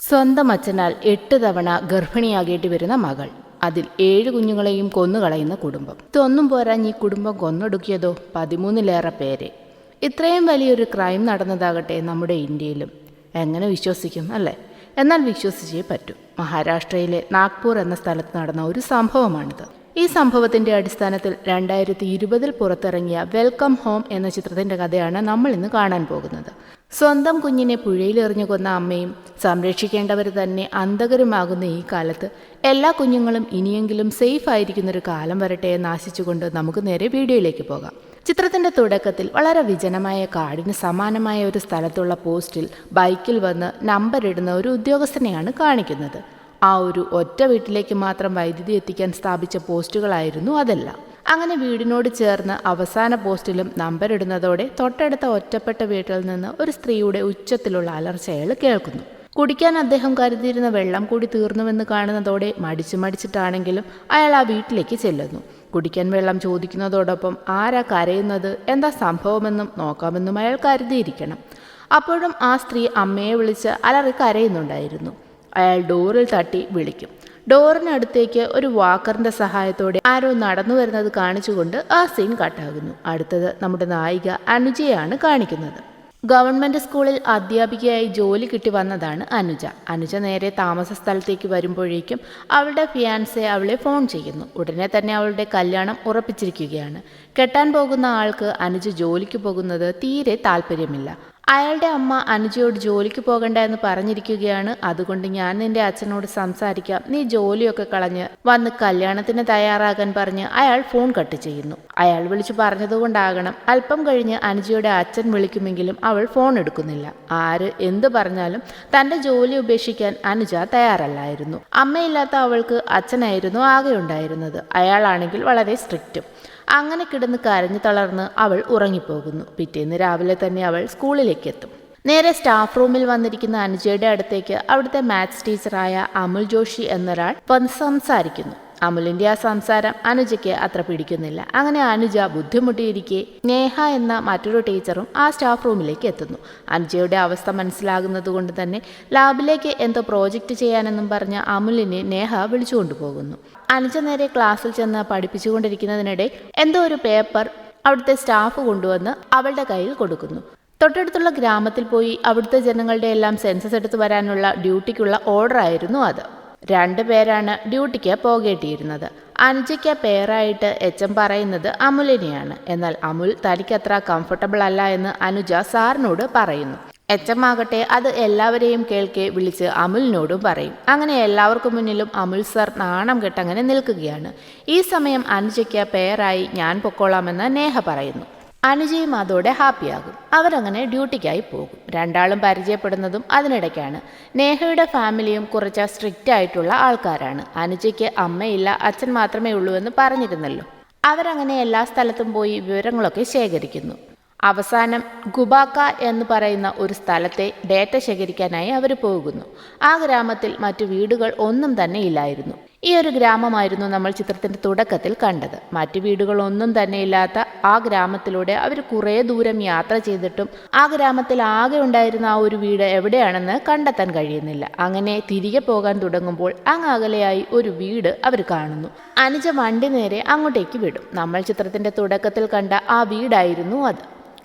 സ്വന്തം അച്ഛനാൽ എട്ട് തവണ ഗർഭിണിയാകേണ്ടി വരുന്ന മകൾ. അതിൽ ഏഴ് കുഞ്ഞുങ്ങളെയും കൊന്നുകളയുന്ന കുടുംബം. ഇതൊന്നും പോരാൻ ഈ കുടുംബം കൊന്നൊടുക്കിയതോ? പതിമൂന്നിലേറെ പേരെ. ഇത്രയും വലിയൊരു ക്രൈം നടന്നതാകട്ടെ നമ്മുടെ ഇന്ത്യയിലും. എങ്ങനെ വിശ്വസിക്കും അല്ലേ? എന്നാൽ വിശ്വസിച്ചേ പറ്റൂ. മഹാരാഷ്ട്രയിലെ നാഗ്പൂർ എന്ന സ്ഥലത്ത് നടന്ന ഒരു സംഭവമാണിത്. ഈ സംഭവത്തിന്റെ അടിസ്ഥാനത്തിൽ രണ്ടായിരത്തി ഇരുപതിൽ പുറത്തിറങ്ങിയ വെൽക്കം ഹോം എന്ന ചിത്രത്തിന്റെ കഥയാണ് നമ്മൾ ഇന്ന് കാണാൻ പോകുന്നത്. സ്വന്തം കുഞ്ഞിനെ പുഴയിലെറിഞ്ഞു കൊന്ന അമ്മയും സംരക്ഷിക്കേണ്ടവർ തന്നെ അന്ധകരുമാകുന്ന ഈ കാലത്ത് എല്ലാ കുഞ്ഞുങ്ങളും ഇനിയെങ്കിലും സേഫ് ആയിരിക്കുന്നൊരു കാലം വരട്ടെ എന്ന് ആശിച്ചുകൊണ്ട് നമുക്ക് നേരെ വീഡിയോയിലേക്ക് പോകാം. ചിത്രത്തിന്റെ തുടക്കത്തിൽ വളരെ വിജനമായ കാടിന് സമാനമായ ഒരു സ്ഥലത്തുള്ള പോസ്റ്റിൽ ബൈക്കിൽ വന്ന് നമ്പർ ഇടുന്ന ഒരു ഉദ്യോഗസ്ഥനെയാണ് കാണിക്കുന്നത്. ആ ഒരു ഒറ്റ വീട്ടിലേക്ക് മാത്രം വൈദ്യുതി എത്തിക്കാൻ സ്ഥാപിച്ച പോസ്റ്റുകളായിരുന്നു അതെല്ലാം. അങ്ങനെ വീടിനോട് ചേർന്ന് അവസാന പോസ്റ്റിലും നമ്പർ ഇടുന്നതോടെ തൊട്ടടുത്ത ഒറ്റപ്പെട്ട വീട്ടിൽ നിന്ന് ഒരു സ്ത്രീയുടെ ഉച്ചത്തിലുള്ള അലർച്ചയൾ കേൾക്കുന്നു. കുടിക്കാൻ അദ്ദേഹം കരുതിയിരുന്ന വെള്ളം കൂടി തീർന്നുവെന്ന് കാണുന്നതോടെ മടിച്ചു മടിച്ചിട്ടാണെങ്കിലും അയാൾ ആ വീട്ടിലേക്ക് ചെല്ലുന്നു. കുടിക്കാൻ വെള്ളം ചോദിക്കുന്നതോടൊപ്പം ആരാ കരയുന്നത്? എന്താ സംഭവമെന്നും നോക്കാമെന്നും അയാൾ കരുതിയിരിക്കണം. അപ്പോഴും ആ സ്ത്രീ അമ്മയെ വിളിച്ച് അലറി കരയുന്നുണ്ടായിരുന്നു. അയാൾ ഡോറിൽ തട്ടി വിളിക്കും. ഡോറിനടുത്തേക്ക് ഒരു വാക്കറിന്റെ സഹായത്തോടെ ആരോ നടന്നു വരുന്നത് കാണിച്ചുകൊണ്ട് ആ സീൻ കട്ടാകുന്നു. അടുത്തത് നമ്മുടെ നായിക അനുജയാണ് കാണിക്കുന്നത്. ഗവൺമെന്റ് സ്കൂളിൽ അധ്യാപികയായി ജോലി കിട്ടി വന്നതാണ് അനുജ. അനുജ നേരെ താമസ സ്ഥലത്തേക്ക് വരുമ്പോഴേക്കും അവളുടെ ഫിയാൻസെ അവളെ ഫോൺ ചെയ്യുന്നു. ഉടനെ തന്നെ അവളുടെ കല്യാണം ഉറപ്പിച്ചിരിക്കുകയാണ്. കെട്ടാൻ പോകുന്ന ആൾക്ക് അനുജ ജോലിക്ക് പോകുന്നത് തീരെ താല്പര്യമില്ല. അയാളുടെ അമ്മ അനുജയോട് ജോലിക്ക് പോകണ്ട എന്ന് പറഞ്ഞിരിക്കുകയാണ്. അതുകൊണ്ട് ഞാൻ നിന്റെ അച്ഛനോട് സംസാരിക്കാം. നീ ജോലിയൊക്കെ കളഞ്ഞ് വന്ന് കല്യാണത്തിന് തയ്യാറാകാൻ പറഞ്ഞ് അയാൾ ഫോൺ കട്ട് ചെയ്യുന്നു. അയാൾ വിളിച്ചു പറഞ്ഞതുകൊണ്ടാകണം. അല്പം കഴിഞ്ഞ് അനുജയുടെ അച്ഛൻ വിളിക്കുമെങ്കിലും അവൾ ഫോൺ എടുക്കുന്നില്ല. ആര് എന്ത് പറഞ്ഞാലും തന്റെ ജോലി ഉപേക്ഷിക്കാൻ അനുജ തയ്യാറല്ലായിരുന്നു. അമ്മയില്ലാത്ത അവൾക്ക് അച്ഛനായിരുന്നു ആകെ ഉണ്ടായിരുന്നത് അയാളാണെങ്കിൽ വളരെ സ്ട്രിക്റ്റും. അങ്ങനെ കിടന്ന് കരഞ്ഞു തളർന്ന് അവൾ ഉറങ്ങിപ്പോകുന്നു. പിറ്റേന്ന് രാവിലെ തന്നെ അവൾ സ്കൂളിലേക്ക് എത്തും നേരെ സ്റ്റാഫ് റൂമിൽ വന്നിരിക്കുന്ന അനുജയുടെ അടുത്തേക്ക് അവിടുത്തെ മാത്സ് ടീച്ചറായ അമുൽ ജോഷി എന്നൊരാൾ വന്ന് സംസാരിക്കുന്നു. അമുലിന്റെ ആ സംസാരം അനുജയ്ക്ക് അത്ര പിടിക്കുന്നില്ല. അങ്ങനെ അനുജ ബുദ്ധിമുട്ടിയിരിക്കെ നേഹ എന്ന മറ്റൊരു ടീച്ചറും ആ സ്റ്റാഫ് റൂമിലേക്ക് എത്തുന്നു. അനുജയുടെ അവസ്ഥ മനസ്സിലാകുന്നത് കൊണ്ട് തന്നെ ലാബിലേക്ക് എന്തോ പ്രോജക്റ്റ് ചെയ്യാനെന്നും പറഞ്ഞ അമുലിനെ നേഹ വിളിച്ചുകൊണ്ടുപോകുന്നു. അനുജ നേരെ ക്ലാസ്സിൽ ചെന്ന് പഠിപ്പിച്ചുകൊണ്ടിരിക്കുന്നതിനിടെ എന്തോ ഒരു പേപ്പർ അവിടുത്തെ സ്റ്റാഫ് കൊണ്ടുവന്ന് അവളുടെ കയ്യിൽ കൊടുക്കുന്നു. തൊട്ടടുത്തുള്ള ഗ്രാമത്തിൽ പോയി അവിടുത്തെ ജനങ്ങളുടെ എല്ലാം സെൻസസ് എടുത്തു വരാനുള്ള ഡ്യൂട്ടിക്കുള്ള ഓർഡർ ആയിരുന്നു അത്. രണ്ടു പേരാണ് ഡ്യൂട്ടിക്ക് പോകേണ്ടിയിരുന്നത്. അനുജയ്ക്ക് പേരായിട്ട് എച്ച് എം പറയുന്നത് അമുലിനെയാണ്. എന്നാൽ അമുൽ തനിക്കത്ര കംഫർട്ടബിൾ അല്ല എന്ന് അനുജ സാറിനോട് പറയുന്നു. എച്ച് എം ആകട്ടെ അത് എല്ലാവരെയും കേൾക്കെ വിളിച്ച് അമുലിനോടും പറയും. അങ്ങനെ എല്ലാവർക്കും മുന്നിലും അമുൽ സർ നാണം കെട്ടങ്ങനെ നിൽക്കുകയാണ്. ഈ സമയം അനുജയ്ക്ക് പേരായി ഞാൻ പൊക്കോളാമെന്ന് നേഹ പറയുന്നു. അനുജയും അതോടെ ഹാപ്പിയാകും. അവരങ്ങനെ ഡ്യൂട്ടിക്കായി പോകും. രണ്ടാളും പരിചയപ്പെടുന്നതും അതിനിടയ്ക്കാണ്. നേഹയുടെ ഫാമിലിയും കുറച്ച് സ്ട്രിക്റ്റ് ആയിട്ടുള്ള ആൾക്കാരാണ്. അനുജയ്ക്ക് അമ്മയില്ല അച്ഛൻ മാത്രമേ ഉള്ളൂ എന്ന് പറഞ്ഞിരുന്നല്ലോ. അവരങ്ങനെ എല്ലാ സ്ഥലത്തും പോയി വിവരങ്ങളൊക്കെ ശേഖരിക്കുന്നു. അവസാനം ഗുബാക്ക എന്ന് പറയുന്ന ഒരു സ്ഥലത്തെ ഡേറ്റ ശേഖരിക്കാനായി അവർ പോകുന്നു. ആ ഗ്രാമത്തിൽ മറ്റു വീടുകൾ ഒന്നും തന്നെ ഇല്ലായിരുന്നു. ഈ ഒരു ഗ്രാമമായിരുന്നു നമ്മൾ ചിത്രത്തിന്റെ തുടക്കത്തിൽ കണ്ടത്. മറ്റു വീടുകളൊന്നും തന്നെ ഇല്ലാത്ത ആ ഗ്രാമത്തിലൂടെ അവർ കുറേ ദൂരം യാത്ര ചെയ്തിട്ടും ആ ഗ്രാമത്തിൽ ആകെ ഉണ്ടായിരുന്ന ആ ഒരു വീട് എവിടെയാണെന്ന് കണ്ടെത്താൻ കഴിയുന്നില്ല. അങ്ങനെ തിരികെ പോകാൻ തുടങ്ങുമ്പോൾ അങ്ങ് അകലെയായി ഒരു വീട് അവർ കാണുന്നു. അനുജ വണ്ടി നേരെ അങ്ങോട്ടേക്ക് വിടും. നമ്മൾ ചിത്രത്തിന്റെ തുടക്കത്തിൽ കണ്ട ആ വീടായിരുന്നു അത്.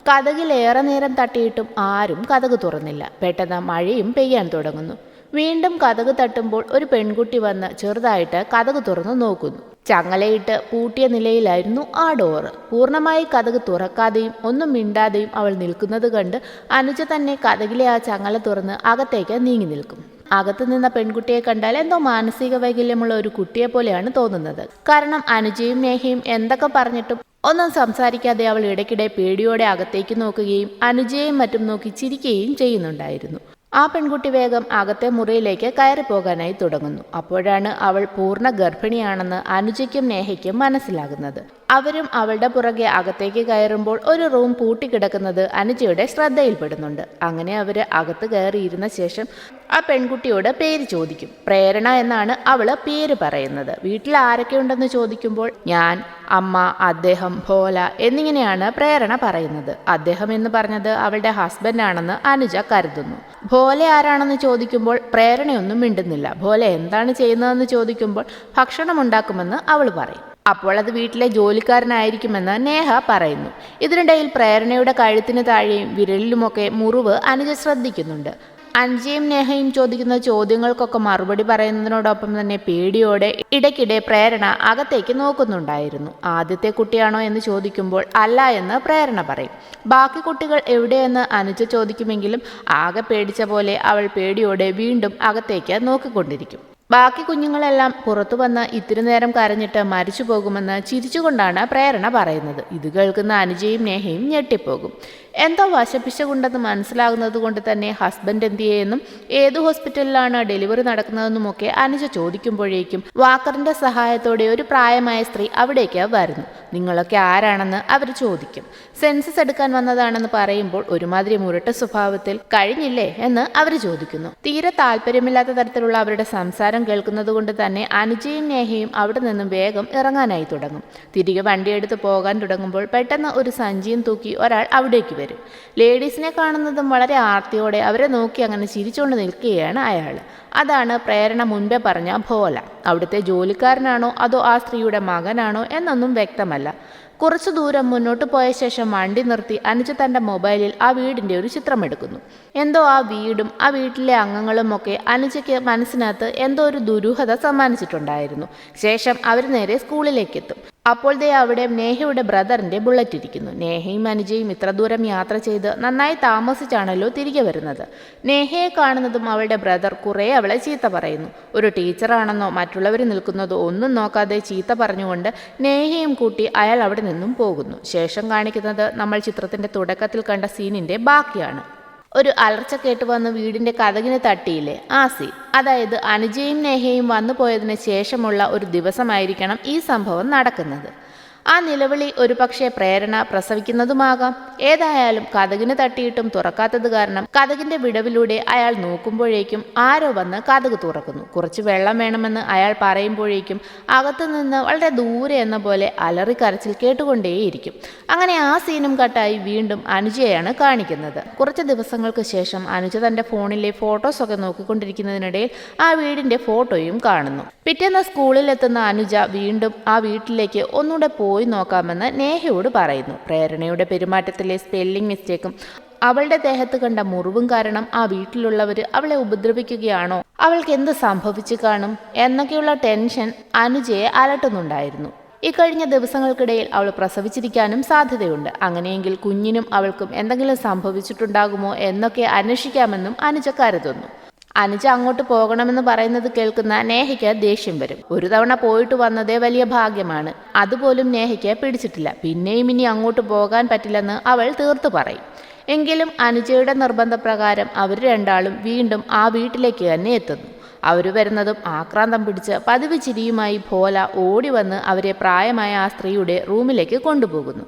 കഥകിൽ ഏറെ നേരം തട്ടിയിട്ടും ആരും കഥക് തുറന്നില്ല. പെട്ടെന്ന് മഴയും പെയ്യാൻ തുടങ്ങുന്നു. വീണ്ടും കഥക് തട്ടുമ്പോൾ ഒരു പെൺകുട്ടി വന്ന് ചെറുതായിട്ട് കഥക് തുറന്നു നോക്കുന്നു. ചങ്ങലയിട്ട് പൂട്ടിയ നിലയിലായിരുന്നു ആ ഡോറ്. പൂർണമായി കഥക് തുറക്കാതെയും ഒന്നും മിണ്ടാതെയും അവൾ നിൽക്കുന്നത് കണ്ട് അനുജ തന്നെ കഥകിലെ ആ ചങ്ങല തുറന്ന് അകത്തേക്ക് നീങ്ങി നിൽക്കും. അകത്ത് നിന്ന പെൺകുട്ടിയെ കണ്ടാൽ എന്തോ മാനസിക വൈകല്യമുള്ള ഒരു കുട്ടിയെ പോലെയാണ് തോന്നുന്നത്. കാരണം അനുജയും നേഹയും എന്തൊക്കെ പറഞ്ഞിട്ടും ഒന്നും സംസാരിക്കാതെ അവൾ ഇടയ്ക്കിടെ പേടിയോടെ അകത്തേക്ക് നോക്കുകയും അനുജയെയും മറ്റും നോക്കി ചിരിക്കുകയും ചെയ്യുന്നുണ്ടായിരുന്നു. ആ പെൺകുട്ടി വേഗം അകത്തെ മുറിയിലേക്ക് കയറി പോകാനായി തുടങ്ങുന്നു. അപ്പോഴാണ് അവൾ പൂർണ ഗർഭിണിയാണെന്ന് അനുജയ്ക്കും നേഹയ്ക്കും മനസ്സിലാകുന്നത്. അവരും അവളുടെ പുറകെ അകത്തേക്ക് കയറുമ്പോൾ ഒരു റൂം പൂട്ടിക്കിടക്കുന്നത് അനുജയുടെ ശ്രദ്ധയിൽപ്പെടുന്നുണ്ട്. അങ്ങനെ അവർ അകത്ത് കയറിയിരുന്ന ശേഷം ആ പെൺകുട്ടിയോട് പേര് ചോദിക്കും. പ്രേരണ എന്നാണ് അവൾ പേര് പറയുന്നത്. വീട്ടിൽ ആരൊക്കെ ഉണ്ടെന്ന് ചോദിക്കുമ്പോൾ ഞാൻ അമ്മ അദ്ദേഹം ഭോല എന്നിങ്ങനെയാണ് പ്രേരണ പറയുന്നത്. അദ്ദേഹം എന്ന് പറഞ്ഞത് അവളുടെ ഹസ്ബൻഡാണെന്ന് അനുജ കരുതുന്നു. ഭോല ആരാണെന്ന് ചോദിക്കുമ്പോൾ പ്രേരണയൊന്നും മിണ്ടുന്നില്ല. ഭോല എന്താണ് ചെയ്യുന്നതെന്ന് ചോദിക്കുമ്പോൾ ഭക്ഷണം ഉണ്ടാക്കുമെന്ന് അവൾ പറയും. അപ്പോൾ അത് വീട്ടിലെ ജോലിക്കാരനായിരിക്കുമെന്ന് നേഹ പറയുന്നു. ഇതിനിടയിൽ പ്രേരണയുടെ കഴുത്തിന് താഴെയും വിരലിലുമൊക്കെ മുറിവ് അനുജ ശ്രദ്ധിക്കുന്നുണ്ട്. അഞ്ജയും നേഹയും ചോദിക്കുന്ന ചോദ്യങ്ങൾക്കൊക്കെ മറുപടി പറയുന്നതിനോടൊപ്പം തന്നെ പേടിയോടെ ഇടയ്ക്കിടെ പ്രേരണ അകത്തേക്ക് നോക്കുന്നുണ്ടായിരുന്നു. ആദ്യത്തെ കുട്ടിയാണോ എന്ന് ചോദിക്കുമ്പോൾ അല്ല എന്ന് പ്രേരണ പറയും. ബാക്കി കുട്ടികൾ എവിടെയെന്ന് അനുജ ചോദിക്കുമെങ്കിലും ആകെ പേടിച്ച പോലെ അവൾ പേടിയോടെ വീണ്ടും അകത്തേക്ക് നോക്കിക്കൊണ്ടിരിക്കും. ബാക്കി കുഞ്ഞുങ്ങളെല്ലാം പുറത്തു വന്ന് ഇത്തിരി നേരം കരഞ്ഞിട്ട് മരിച്ചു പോകുമെന്ന് ചിരിച്ചുകൊണ്ടാണ് പ്രേരണ പറയുന്നത്. ഇത് കേൾക്കുന്ന അനുജയും നേഹയും ഞെട്ടിപ്പോകും. എന്തോ വശപിശകുണ്ടെന്ന് മനസ്സിലാകുന്നത് കൊണ്ട് തന്നെ ഹസ്ബൻഡ് എന്തിയെന്നും ഏത് ഹോസ്പിറ്റലിലാണ് ഡെലിവറി നടക്കുന്നതെന്നുമൊക്കെ അനുജ ചോദിക്കുമ്പോഴേക്കും വാക്കറിന്റെ സഹായത്തോടെ ഒരു പ്രായമായ സ്ത്രീ അവിടേക്ക് വരുന്നു. നിങ്ങളൊക്കെ ആരാണെന്ന് അവർ ചോദിക്കും. സെൻസസ് എടുക്കാൻ വന്നതാണെന്ന് പറയുമ്പോൾ ഒരുമാതിരി മുരട്ട സ്വഭാവത്തിൽ കഴിഞ്ഞില്ലേ എന്ന് അവർ ചോദിക്കുന്നു. തീരെ താല്പര്യമില്ലാത്ത തരത്തിലുള്ള അവരുടെ സംസാരം കേൾക്കുന്നത് കൊണ്ട് തന്നെ അനുജയും നേഹയും അവിടെ നിന്നും വേഗം ഇറങ്ങാനായി തുടങ്ങും. തിരികെ വണ്ടിയെടുത്ത് പോകാൻ തുടങ്ങുമ്പോൾ പെട്ടെന്ന് ഒരു സഞ്ചിയും തൂക്കി ഒരാൾ അവിടേക്ക് വരും. ലേഡീസിനെ കാണുന്നതും വളരെ ആർത്തിയോടെ അവരെ നോക്കി അങ്ങനെ ചിരിച്ചുകൊണ്ട് നിൽക്കുകയാണ് അയാൾ അതാണ് പ്രേരണ മുൻപേ പറഞ്ഞ ഭോല. അവിടുത്തെ ജോലിക്കാരനാണോ അതോ ആ സ്ത്രീയുടെ മകനാണോ എന്നൊന്നും വ്യക്തമല്ല. കുറച്ചു ദൂരം മുന്നോട്ട് പോയ ശേഷം വണ്ടി നിർത്തി അനുജ തന്റെ മൊബൈലിൽ ആ വീടിന്റെ ഒരു ചിത്രം എടുക്കുന്നു. എന്തോ ആ വീടും ആ വീട്ടിലെ അംഗങ്ങളും ഒക്കെ അനുജയ്ക്ക് മനസ്സിനകത്ത് എന്തോ ഒരു ദുരൂഹത സമ്മാനിച്ചിട്ടുണ്ടായിരുന്നു. ശേഷം അവർ നേരെ സ്കൂളിലേക്ക് എത്തും അപ്പോൾ ദേ അവിടെ നേഹയുടെ ബ്രദറിന്റെ ബുള്ളറ്റ് ഇരിക്കുന്നു. നേഹയും അനുജയും ഇത്ര ദൂരം യാത്ര ചെയ്ത് നന്നായി താമസിച്ചാണല്ലോ തിരികെ വരുന്നത്. നേഹയെ കാണുന്നതും അവളുടെ ബ്രദർ കുറെ അവളെ ചീത്ത പറയുന്നു. ഒരു ടീച്ചറാണെന്നോ മറ്റുള്ളവർ നിൽക്കുന്നതോ ഒന്നും നോക്കാതെ ചീത്ത പറഞ്ഞുകൊണ്ട് നേഹയും കൂട്ടി അയാൾ അവിടെ നിന്നും പോകുന്നു. ശേഷം കാണിക്കുന്നത് നമ്മൾ ചിത്രത്തിന്റെ തുടക്കത്തിൽ കണ്ട സീനിന്റെ ബാക്കിയാണ്. ഒരു അലർച്ച കേട്ട് വന്ന് വീടിന്റെ കഥകിന് തട്ടിയില്ലേ? ആസി അതായത് അനുജയും നേഹയും വന്നു പോയതിന് ശേഷമുള്ള ഒരു ദിവസമായിരിക്കണം ഈ സംഭവം നടക്കുന്നത്. ആ നിലവിളി ഒരുപക്ഷെ പ്രേരണ പ്രസവിക്കുന്നതുമാകാം. ഏതായാലും കഥകിന് തട്ടിയിട്ടും തുറക്കാത്തത് കാരണം കഥകിന്റെ വിടവിലൂടെ അയാൾ നോക്കുമ്പോഴേക്കും ആരോ വന്ന് കഥക് തുറക്കുന്നു. കുറച്ച് വെള്ളം വേണമെന്ന് അയാൾ പറയുമ്പോഴേക്കും അകത്തുനിന്ന് വളരെ ദൂരെ എന്ന പോലെ അലറി കരച്ചിൽ കേട്ടുകൊണ്ടേയിരിക്കും. അങ്ങനെ ആ സീനും കട്ടായി വീണ്ടും അനുജയാണ് കാണിക്കുന്നത്. കുറച്ച് ദിവസങ്ങൾക്ക് ശേഷം അനുജ തന്റെ ഫോണിലെ ഫോട്ടോസ് ഒക്കെ നോക്കിക്കൊണ്ടിരിക്കുന്നതിനിടയിൽ ആ വീടിന്റെ ഫോട്ടോയും കാണുന്നു. പിറ്റേന്ന് സ്കൂളിലെത്തുന്ന അനുജ വീണ്ടും ആ വീട്ടിലേക്ക് ഒന്നുകൂടെ നോക്കാമെന്ന് നേഹയോട് പറയുന്നു. പ്രേരണയുടെ പെരുമാറ്റത്തിലെ സ്പെല്ലിംഗ് മിസ്റ്റേക്കും അവളുടെ ദേഹത്ത് കണ്ട മുറിവും കാരണം ആ വീട്ടിലുള്ളവർ അവളെ ഉപദ്രവിക്കുകയാണോ? അവൾക്ക് എന്ത് സംഭവിച്ചു കാണും? എന്നൊക്കെയുള്ള ടെൻഷൻ അനുജയെ അലട്ടുന്നുണ്ടായിരുന്നു. ഇക്കഴിഞ്ഞ ദിവസങ്ങൾക്കിടയിൽ അവൾ പ്രസവിച്ചിരിക്കാനും സാധ്യതയുണ്ട്. അങ്ങനെയെങ്കിൽ കുഞ്ഞിനും അവൾക്കും എന്തെങ്കിലും സംഭവിച്ചിട്ടുണ്ടാകുമോ എന്നൊക്കെ അന്വേഷിക്കാമെന്നും അനുജ കരുതുന്നു. അനുജ അങ്ങോട്ട് പോകണമെന്ന് പറയുന്നത് കേൾക്കുന്ന നേഹയ്ക്ക് ദേഷ്യം വരും. ഒരു തവണ പോയിട്ട് വന്നതേ വലിയ ഭാഗ്യമാണ്. അതുപോലും നേഹയ്ക്ക് പിടിച്ചിട്ടില്ല. പിന്നെയും ഇനി അങ്ങോട്ട് പോകാൻ പറ്റില്ലെന്ന് അവൾ തീർത്തു പറയും. എങ്കിലും അനുജയുടെ നിർബന്ധപ്രകാരം അവർ രണ്ടാളും വീണ്ടും ആ വീട്ടിലേക്ക് തന്നെ എത്തുന്നു. അവർ വരുന്നതും ആക്രാന്തം പിടിച്ച് പതിവ് ചിരിയുമായി ഭോല ഓടി വന്ന് അവരെ പ്രായമായ ആ സ്ത്രീയുടെ റൂമിലേക്ക് കൊണ്ടുപോകുന്നു.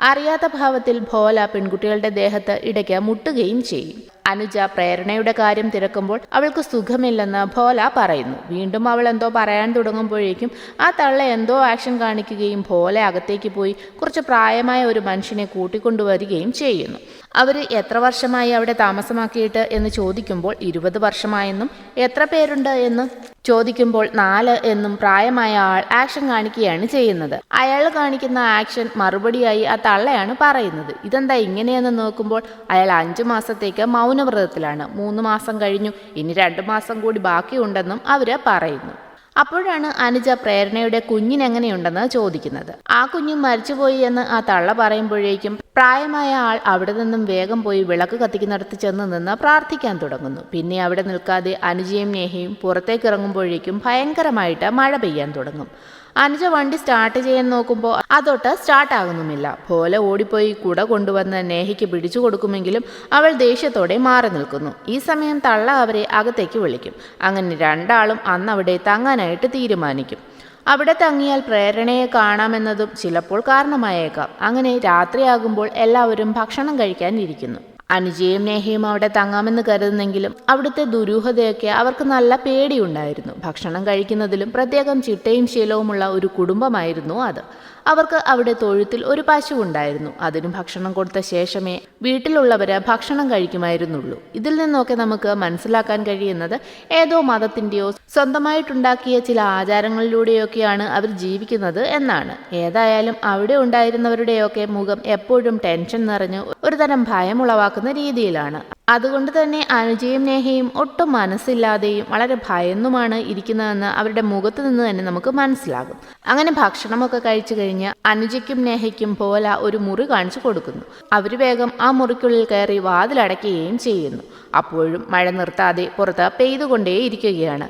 അറിയാത്ത ഭാവത്തിൽ ഭോല പെൺകുട്ടികളുടെ ദേഹത്ത് ഇടയ്ക്ക് മുട്ടുകയും ചെയ്യും. അനുജ പ്രേരണയുടെ കാര്യം തിരക്കുമ്പോൾ അവൾക്ക് സുഖമില്ലെന്ന് ഭോല പറയുന്നു. വീണ്ടും അവൾ എന്തോ പറയാൻ തുടങ്ങുമ്പോഴേക്കും ആ തള്ള എന്തോ ആക്ഷൻ കാണിക്കുകയും ഭോല അകത്തേക്ക് പോയി കുറച്ച് പ്രായമായ ഒരു മനുഷ്യനെ കൂട്ടിക്കൊണ്ടുവരികയും ചെയ്യുന്നു. അവർ എത്ര വർഷമായി അവിടെ താമസമാക്കിയിട്ട് എന്ന് ചോദിക്കുമ്പോൾ ഇരുപത് വർഷമായെന്നും എത്ര പേരുണ്ട് എന്ന് ചോദിക്കുമ്പോൾ നാല് എന്നും പ്രായമായ ആൾ ആക്ഷൻ കാണിക്കുകയാണ് ചെയ്യുന്നത്. അയാൾ കാണിക്കുന്ന ആക്ഷൻ മറുപടിയായി ആ തള്ളയാണ് പറയുന്നത്. ഇതെന്താ ഇങ്ങനെയെന്ന് നോക്കുമ്പോൾ അയാൾ അഞ്ചു മാസത്തേക്ക് മൗനവ്രതത്തിലാണ്. മൂന്ന് മാസം കഴിഞ്ഞു. ഇനി രണ്ട് മാസം കൂടി ബാക്കിയുണ്ടെന്നും അവർ പറയുന്നു. അപ്പോഴാണ് അനുജ പ്രേരണയുടെ കുഞ്ഞിനെങ്ങനെയുണ്ടെന്ന് ചോദിക്കുന്നത്. ആ കുഞ്ഞ് മരിച്ചുപോയി എന്ന് ആ തള്ള പറയുമ്പോഴേക്കും പ്രായമായ ആൾ അവിടെ നിന്നും വേഗം പോയി വിളക്ക് കത്തിക്കുന്നിടത്ത് ചെന്ന് നിന്ന് പ്രാർത്ഥിക്കാൻ തുടങ്ങുന്നു. പിന്നെ അവിടെ നിൽക്കാതെ അനുജയും നേഹയും പുറത്തേക്കിറങ്ങുമ്പോഴേക്കും ഭയങ്കരമായിട്ട് മഴ പെയ്യാൻ തുടങ്ങും. അനുജ വണ്ടി സ്റ്റാർട്ട് ചെയ്യാൻ നോക്കുമ്പോൾ അതൊട്ട് സ്റ്റാർട്ട് ആകുന്നുമില്ല. പോലെ ഓടിപ്പോയി കുട കൊണ്ടുവന്ന് നേഹയ്ക്ക് പിടിച്ചു കൊടുക്കുമെങ്കിലും അവൾ ദേഷ്യത്തോടെ മാറി നിൽക്കുന്നു. ഈ സമയം തള്ള അവരെ അകത്തേക്ക് വിളിക്കും. അങ്ങനെ രണ്ടാളും അന്ന് അവിടെ തങ്ങാനായിട്ട് തീരുമാനിക്കും. അവിടെ തങ്ങിയാൽ പ്രേരണയെ കാണാമെന്നതും ചിലപ്പോൾ കാരണമായേക്കാം. അങ്ങനെ രാത്രിയാകുമ്പോൾ എല്ലാവരും ഭക്ഷണം കഴിക്കാൻ ഇരിക്കുന്നു. അനുജയും നേഹയും അവിടെ തങ്ങാമെന്ന് കരുതുന്നെങ്കിലും അവിടുത്തെ ദുരൂഹതയൊക്കെ അവർക്ക് നല്ല പേടിയുണ്ടായിരുന്നു. ഭക്ഷണം കഴിക്കുന്നതിലും പ്രത്യേകം ചിട്ടയും ശീലവുമുള്ള ഒരു കുടുംബമായിരുന്നു അത്. അവർക്ക് അവിടെ തൊഴുത്തിൽ ഒരു പശു ഉണ്ടായിരുന്നു അതിന് ഭക്ഷണം കൊടുത്ത ശേഷമേ വീട്ടിലുള്ളവര് ഭക്ഷണം കഴിക്കുമായിരുന്നുള്ളൂ. ഇതിൽ നിന്നൊക്കെ നമുക്ക് മനസ്സിലാക്കാൻ കഴിയുന്നത് ഏതോ മതത്തിന്റെയോ സ്വന്തമായിട്ടുണ്ടാക്കിയ ചില ആചാരങ്ങളിലൂടെയൊക്കെയാണ് അവർ ജീവിക്കുന്നത് എന്നാണ്. ഏതായാലും അവിടെ ഉണ്ടായിരുന്നവരുടെയൊക്കെ മുഖം എപ്പോഴും ടെൻഷൻ നിറഞ്ഞ് ഒരുതരം ഭയം രീതിയിലാണ്. അതുകൊണ്ട് തന്നെ അനുജയും നേഹയും ഒട്ടും മനസ്സില്ലാതെയും വളരെ ഭയന്നുമാണ് ഇരിക്കുന്നതെന്ന് അവരുടെ മുഖത്ത് നിന്ന് തന്നെ നമുക്ക് മനസ്സിലാകും. അങ്ങനെ ഭക്ഷണമൊക്കെ കഴിച്ചു കഴിഞ്ഞ് അനുജയ്ക്കും നേഹയ്ക്കും പോല ഒരു മുറി കാണിച്ചു കൊടുക്കുന്നു. അവർ വേഗം ആ മുറിക്കുള്ളിൽ കയറി വാതിലടയ്ക്കുകയും ചെയ്യുന്നു. അപ്പോഴും മഴ നിർത്താതെ പുറത്ത് പെയ്തുകൊണ്ടേയിരിക്കുകയാണ്.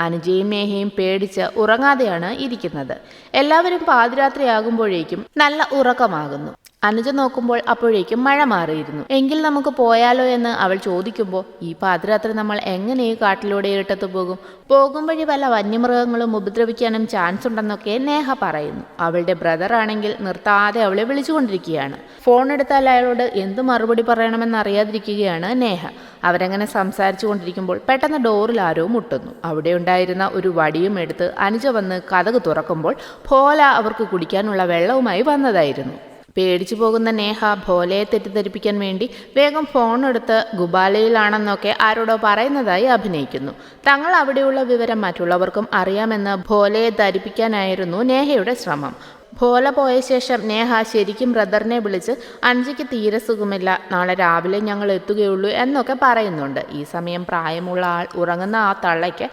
അനുജയും നേഹയും പേടിച്ച് ഉറങ്ങാതെയാണ് ഇരിക്കുന്നത്. എല്ലാവരും പാതിരാത്രിയാകുമ്പോഴേക്കും നല്ല ഉറക്കമാകുന്നു. അനുജ നോക്കുമ്പോൾ അപ്പോഴേക്കും മഴ മാറിയിരുന്നു. എങ്കിൽ നമുക്ക് പോയാലോ എന്ന് അവൾ ചോദിക്കുമ്പോൾ ഈ പാതിരാത്രി നമ്മൾ എങ്ങനെ ഈ കാട്ടിലൂടെ ഇരട്ടത്ത് പോകും? പോകും വഴി പല വന്യമൃഗങ്ങളും ഉപദ്രവിക്കാനും ചാൻസ് ഉണ്ടെന്നൊക്കെ നേഹ പറയുന്നു. അവളുടെ ബ്രദർ ആണെങ്കിൽ നിർത്താതെ അവളെ വിളിച്ചുകൊണ്ടിരിക്കുകയാണ്. ഫോൺ എടുത്താൽ അയാളോട് എന്ത് മറുപടി പറയണമെന്ന് അറിയാതിരിക്കുകയാണ് നേഹ. അവരങ്ങനെ സംസാരിച്ചു കൊണ്ടിരിക്കുമ്പോൾ പെട്ടെന്ന് ഡോറിൽ ആരോ മുട്ടുന്നു. അവിടെ ഉണ്ടായിരുന്ന ഒരു വടിയും എടുത്ത് അനുജ വന്ന് കഥക് തുറക്കുമ്പോൾ ഫോല അവർക്ക് കുടിക്കാനുള്ള വെള്ളവുമായി വന്നതായിരുന്നു. പേടിച്ചു പോകുന്ന നേഹ ഭോലയെ തെറ്റിദ്ധരിപ്പിക്കാൻ വേണ്ടി വേഗം ഫോൺ എടുത്ത് ഗുബാലയിലാണെന്നൊക്കെ ആരോടോ പറയുന്നതായി അഭിനയിക്കുന്നു. തങ്ങൾ അവിടെയുള്ള വിവരം മറ്റുള്ളവർക്കും അറിയാമെന്ന് ഭോലയെ ധരിപ്പിക്കാനായിരുന്നു നേഹയുടെ ശ്രമം. ഭോല പോയ ശേഷം നേഹ ശരിക്കും ബ്രദറിനെ വിളിച്ച് അഞ്ചയ്ക്ക് തീരെ സുഖമില്ല നാളെ രാവിലെ ഞങ്ങൾ എത്തുകയുള്ളൂ എന്നൊക്കെ പറയുന്നുണ്ട്. ഈ സമയം പ്രായമുള്ള ആൾ ഉറങ്ങുന്ന ആ തള്ളയ്ക്ക്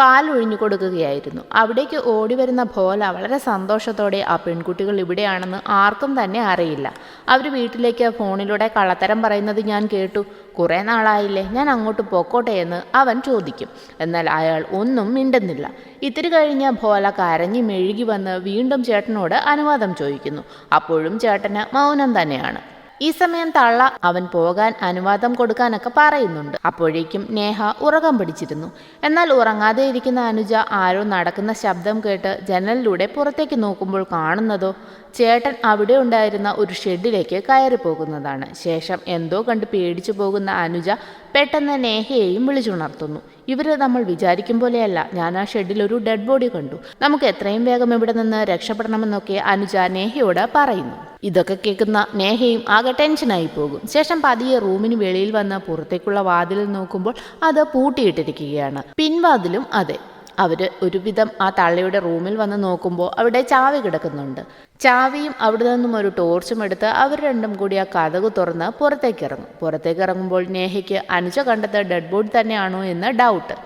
കാലൊഴിഞ്ഞു കൊടുക്കുകയായിരുന്നു. അവിടേക്ക് ഓടി വരുന്ന ഭോല വളരെ സന്തോഷത്തോടെ ആ പെൺകുട്ടികൾ ഇവിടെയാണെന്ന് ആർക്കും തന്നെ അറിയില്ല. അവർ വീട്ടിലേക്ക് ഫോണിലൂടെ കള്ളത്തരം പറയുന്നത് ഞാൻ കേട്ടു. കുറേ നാളായില്ലേ ഞാൻ അങ്ങോട്ട് പൊക്കോട്ടെ എന്ന് അവൻ ചോദിക്കും. എന്നാൽ അയാൾ ഒന്നും മിണ്ടുന്നില്ല. ഇത്തിരി കഴിഞ്ഞ ഭോല കരഞ്ഞു മെഴുകി വന്ന് വീണ്ടും ചേട്ടനോട് അനുവാദം ചോദിക്കുന്നു. അപ്പോഴും ചേട്ടന് മൗനം തന്നെയാണ്. ഈ സമയം തള്ള അവൻ പോകാൻ അനുവാദം കൊടുക്കാനൊക്കെ പറയുന്നുണ്ട്. അപ്പോഴേക്കും നേഹ ഉറക്കം പിടിച്ചിരുന്നു. എന്നാൽ ഉറങ്ങാതെ ഇരിക്കുന്ന അനുജ ആരോ നടക്കുന്ന ശബ്ദം കേട്ട് ജനലിലൂടെ പുറത്തേക്ക് നോക്കുമ്പോൾ കാണുന്നതോ ചേട്ടൻ അവിടെ ഉണ്ടായിരുന്ന ഒരു ഷെഡിലേക്ക് കയറി പോകുന്നതാണ്. ശേഷം എന്തോ കണ്ട് പേടിച്ചു പോകുന്ന അനുജ പെട്ടെന്ന് നേഹയെയും വിളിച്ചുണർത്തുന്നു. ഇവർ നമ്മൾ വിചാരിക്കും പോലെയല്ല. ഞാൻ ആ ഷെഡിൽ ഒരു ഡെഡ് ബോഡി കണ്ടു. നമുക്ക് എത്രയും വേഗം ഇവിടെ നിന്ന് രക്ഷപ്പെടണമെന്നൊക്കെ അനുജ നേഹയോട് പറയുന്നു. ഇതൊക്കെ കേൾക്കുന്ന നേഹയും ആകെ ടെൻഷനായി പോകും. ശേഷം പതിയെ റൂമിന് വെളിയിൽ വന്ന് പുറത്തേക്കുള്ള വാതിലിൽ നോക്കുമ്പോൾ അത് പൂട്ടിയിട്ടിരിക്കുകയാണ്. പിൻവാതിലും അതെ. അവർ ഒരുവിധം ആ തള്ളയുടെ റൂമിൽ വന്ന് നോക്കുമ്പോൾ അവിടെ ചാവി കിടക്കുന്നുണ്ട്. ചാവിയും അവിടെ നിന്നും ഒരു ടോർച്ചും എടുത്ത് അവർ രണ്ടും കൂടി ആ കഥക് തുറന്ന് പുറത്തേക്ക് ഇറങ്ങും. പുറത്തേക്ക് ഇറങ്ങുമ്പോൾ നേഹയ്ക്ക് അനുജ കണ്ടത് ഡെഡ് ബോഡി തന്നെയാണോ എന്ന് ഡൗട്ട്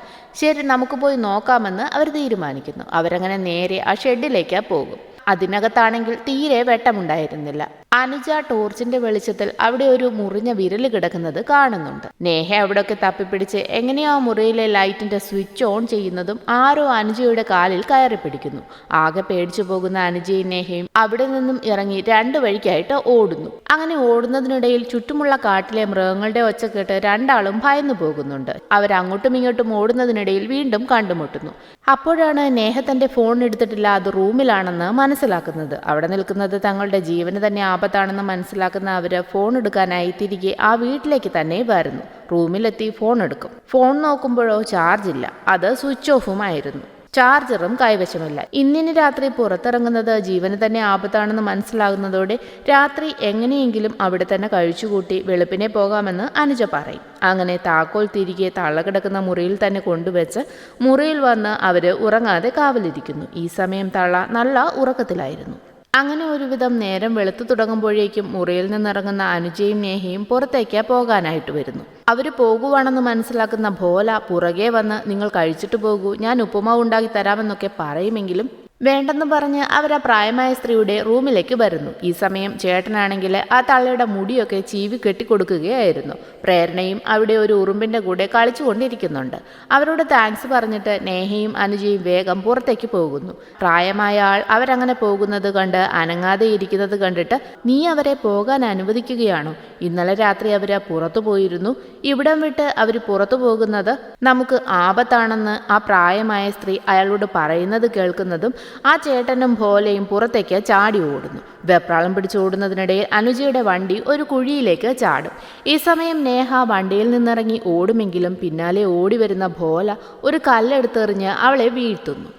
ശരി നമുക്ക് പോയി നോക്കാമെന്ന് അവർ തീരുമാനിക്കുന്നു. അവരങ്ങനെ നേരെ ആ ഷെഡിലേക്ക് പോകും. അതിനകത്താണെങ്കിൽ തീരെ വെട്ടമുണ്ടായിരുന്നില്ല. അനുജ ടോർച്ചിന്റെ വെളിച്ചത്തിൽ അവിടെ ഒരു മുറിഞ്ഞ വിരൽ കിടക്കുന്നത് കാണുന്നുണ്ട്. നേഹ അവിടെയൊക്കെ തപ്പിപ്പിടിച്ച് എങ്ങനെയാ മുറിയിലെ ലൈറ്റിന്റെ സ്വിച്ച് ഓൺ ചെയ്യുന്നതും ആരോ അനുജയുടെ കാലിൽ കയറി പിടിക്കുന്നു. ആകെ പേടിച്ചു പോകുന്ന അനുജയും നേഹയും അവിടെ നിന്നും ഇറങ്ങി രണ്ടു വഴിക്കായിട്ട് ഓടുന്നു. അങ്ങനെ ഓടുന്നതിനിടയിൽ ചുറ്റുമുള്ള കാട്ടിലെ മൃഗങ്ങളുടെ ഒച്ച കേട്ട് രണ്ടാളും ഭയന്നു പോകുന്നുണ്ട്. അവരങ്ങോട്ടും ഇങ്ങോട്ടും ഓടുന്നതിനിടയിൽ വീണ്ടും കണ്ടുമുട്ടുന്നു. അപ്പോഴാണ് നേഹ തന്റെ ഫോൺ എടുത്തിട്ടില്ല അത് റൂമിലാണെന്ന് മനസ്സിലാക്കുന്നത് അവിടെ നിൽക്കുന്നത് തങ്ങളുടെ ജീവന് തന്നെ ആപത്താണെന്ന് മനസ്സിലാക്കുന്ന അവർ ഫോൺ എടുക്കാനായി തിരികെ ആ വീട്ടിലേക്ക് തന്നെ വരുന്നു. റൂമിലെത്തി ഫോൺ എടുക്കും. ഫോൺ നോക്കുമ്പോഴോ ചാർജ് ഇല്ല. അത് സ്വിച്ച് ഓഫുമായിരുന്നു ചാർജറും കൈവശമില്ല. ഇന്നിന് രാത്രി പുറത്തിറങ്ങുന്നത് ജീവന് തന്നെ ആപത്താണെന്ന് മനസ്സിലാകുന്നതോടെ രാത്രി എങ്ങനെയെങ്കിലും അവിടെ തന്നെ കഴിച്ചുകൂട്ടി വെളുപ്പിനെ പോകാമെന്ന് അനുജ പറയും. അങ്ങനെ താക്കോൽ തിരികെ തള്ളകിടക്കുന്ന മുറിയിൽ തന്നെ കൊണ്ടുവച്ച് മുറിയിൽ വന്ന് അവർ ഉറങ്ങാതെ കാവലിരിക്കുന്നു. ഈ സമയം തള്ള നല്ല ഉറക്കത്തിലായിരുന്നു. അങ്ങനെ ഒരുവിധം നേരം വെളുത്തു തുടങ്ങുമ്പോഴേക്കും മുറിയിൽ നിന്നിറങ്ങുന്ന അനുജയും നേഹയും പുറത്തേക്ക് പോകാനായിട്ട് വരുന്നു. അവർ പോകുവാണെന്ന് മനസ്സിലാക്കുന്ന ഭോല പുറകെ വന്ന് നിങ്ങൾ കഴിച്ചിട്ട് പോകൂ ഞാൻ ഉപ്പുമാവ് ഉണ്ടാക്കി തരാമെന്നൊക്കെ പറയുമെങ്കിലും വേണ്ടെന്ന് പറഞ്ഞ് അവർ ആ പ്രായമായ സ്ത്രീയുടെ റൂമിലേക്ക് വരുന്നു. ഈ സമയം ചേട്ടനാണെങ്കിൽ ആ തള്ളയുടെ മുടിയൊക്കെ ചീവി കെട്ടിക്കൊടുക്കുകയായിരുന്നു. പ്രേരണയും അവിടെ ഒരു ഉറുമ്പിന്റെ കൂടെ കളിച്ചുകൊണ്ടിരിക്കുന്നുണ്ട്. അവരോട് താങ്ക്സ് പറഞ്ഞിട്ട് നേഹയും അനുജയും വേഗം പുറത്തേക്ക് പോകുന്നു. പ്രായമായ ആൾ അവരങ്ങനെ പോകുന്നത് കണ്ട് അനങ്ങാതെ ഇരിക്കുന്നത് കണ്ടിട്ട് നീ അവരെ പോകാൻ അനുവദിക്കുകയാണോ? ഇന്നലെ രാത്രി അവർ പുറത്തു പോയിരുന്നു. ഇവിടം വിട്ട് അവർ പുറത്തു പോകുന്നത് നമുക്ക് ആപത്താണെന്ന് ആ പ്രായമായ സ്ത്രീ അയാളോട് പറയുന്നത് കേൾക്കുന്നതും ആ ചേട്ടനും ഭോലയും പുറത്തേക്ക് ചാടി ഓടുന്നു. വെപ്രാളം പിടിച്ചോടുന്നതിനിടയിൽ അനുജയുടെ വണ്ടി ഒരു കുഴിയിലേക്ക് ചാടും. ഈ സമയം നേഹ വണ്ടിയിൽ നിന്നിറങ്ങി ഓടുമെങ്കിലും പിന്നാലെ ഓടി വരുന്ന ഭോല ഒരു കല്ലെടുത്തെറിഞ്ഞ് അവളെ വീഴ്ത്തുന്നു.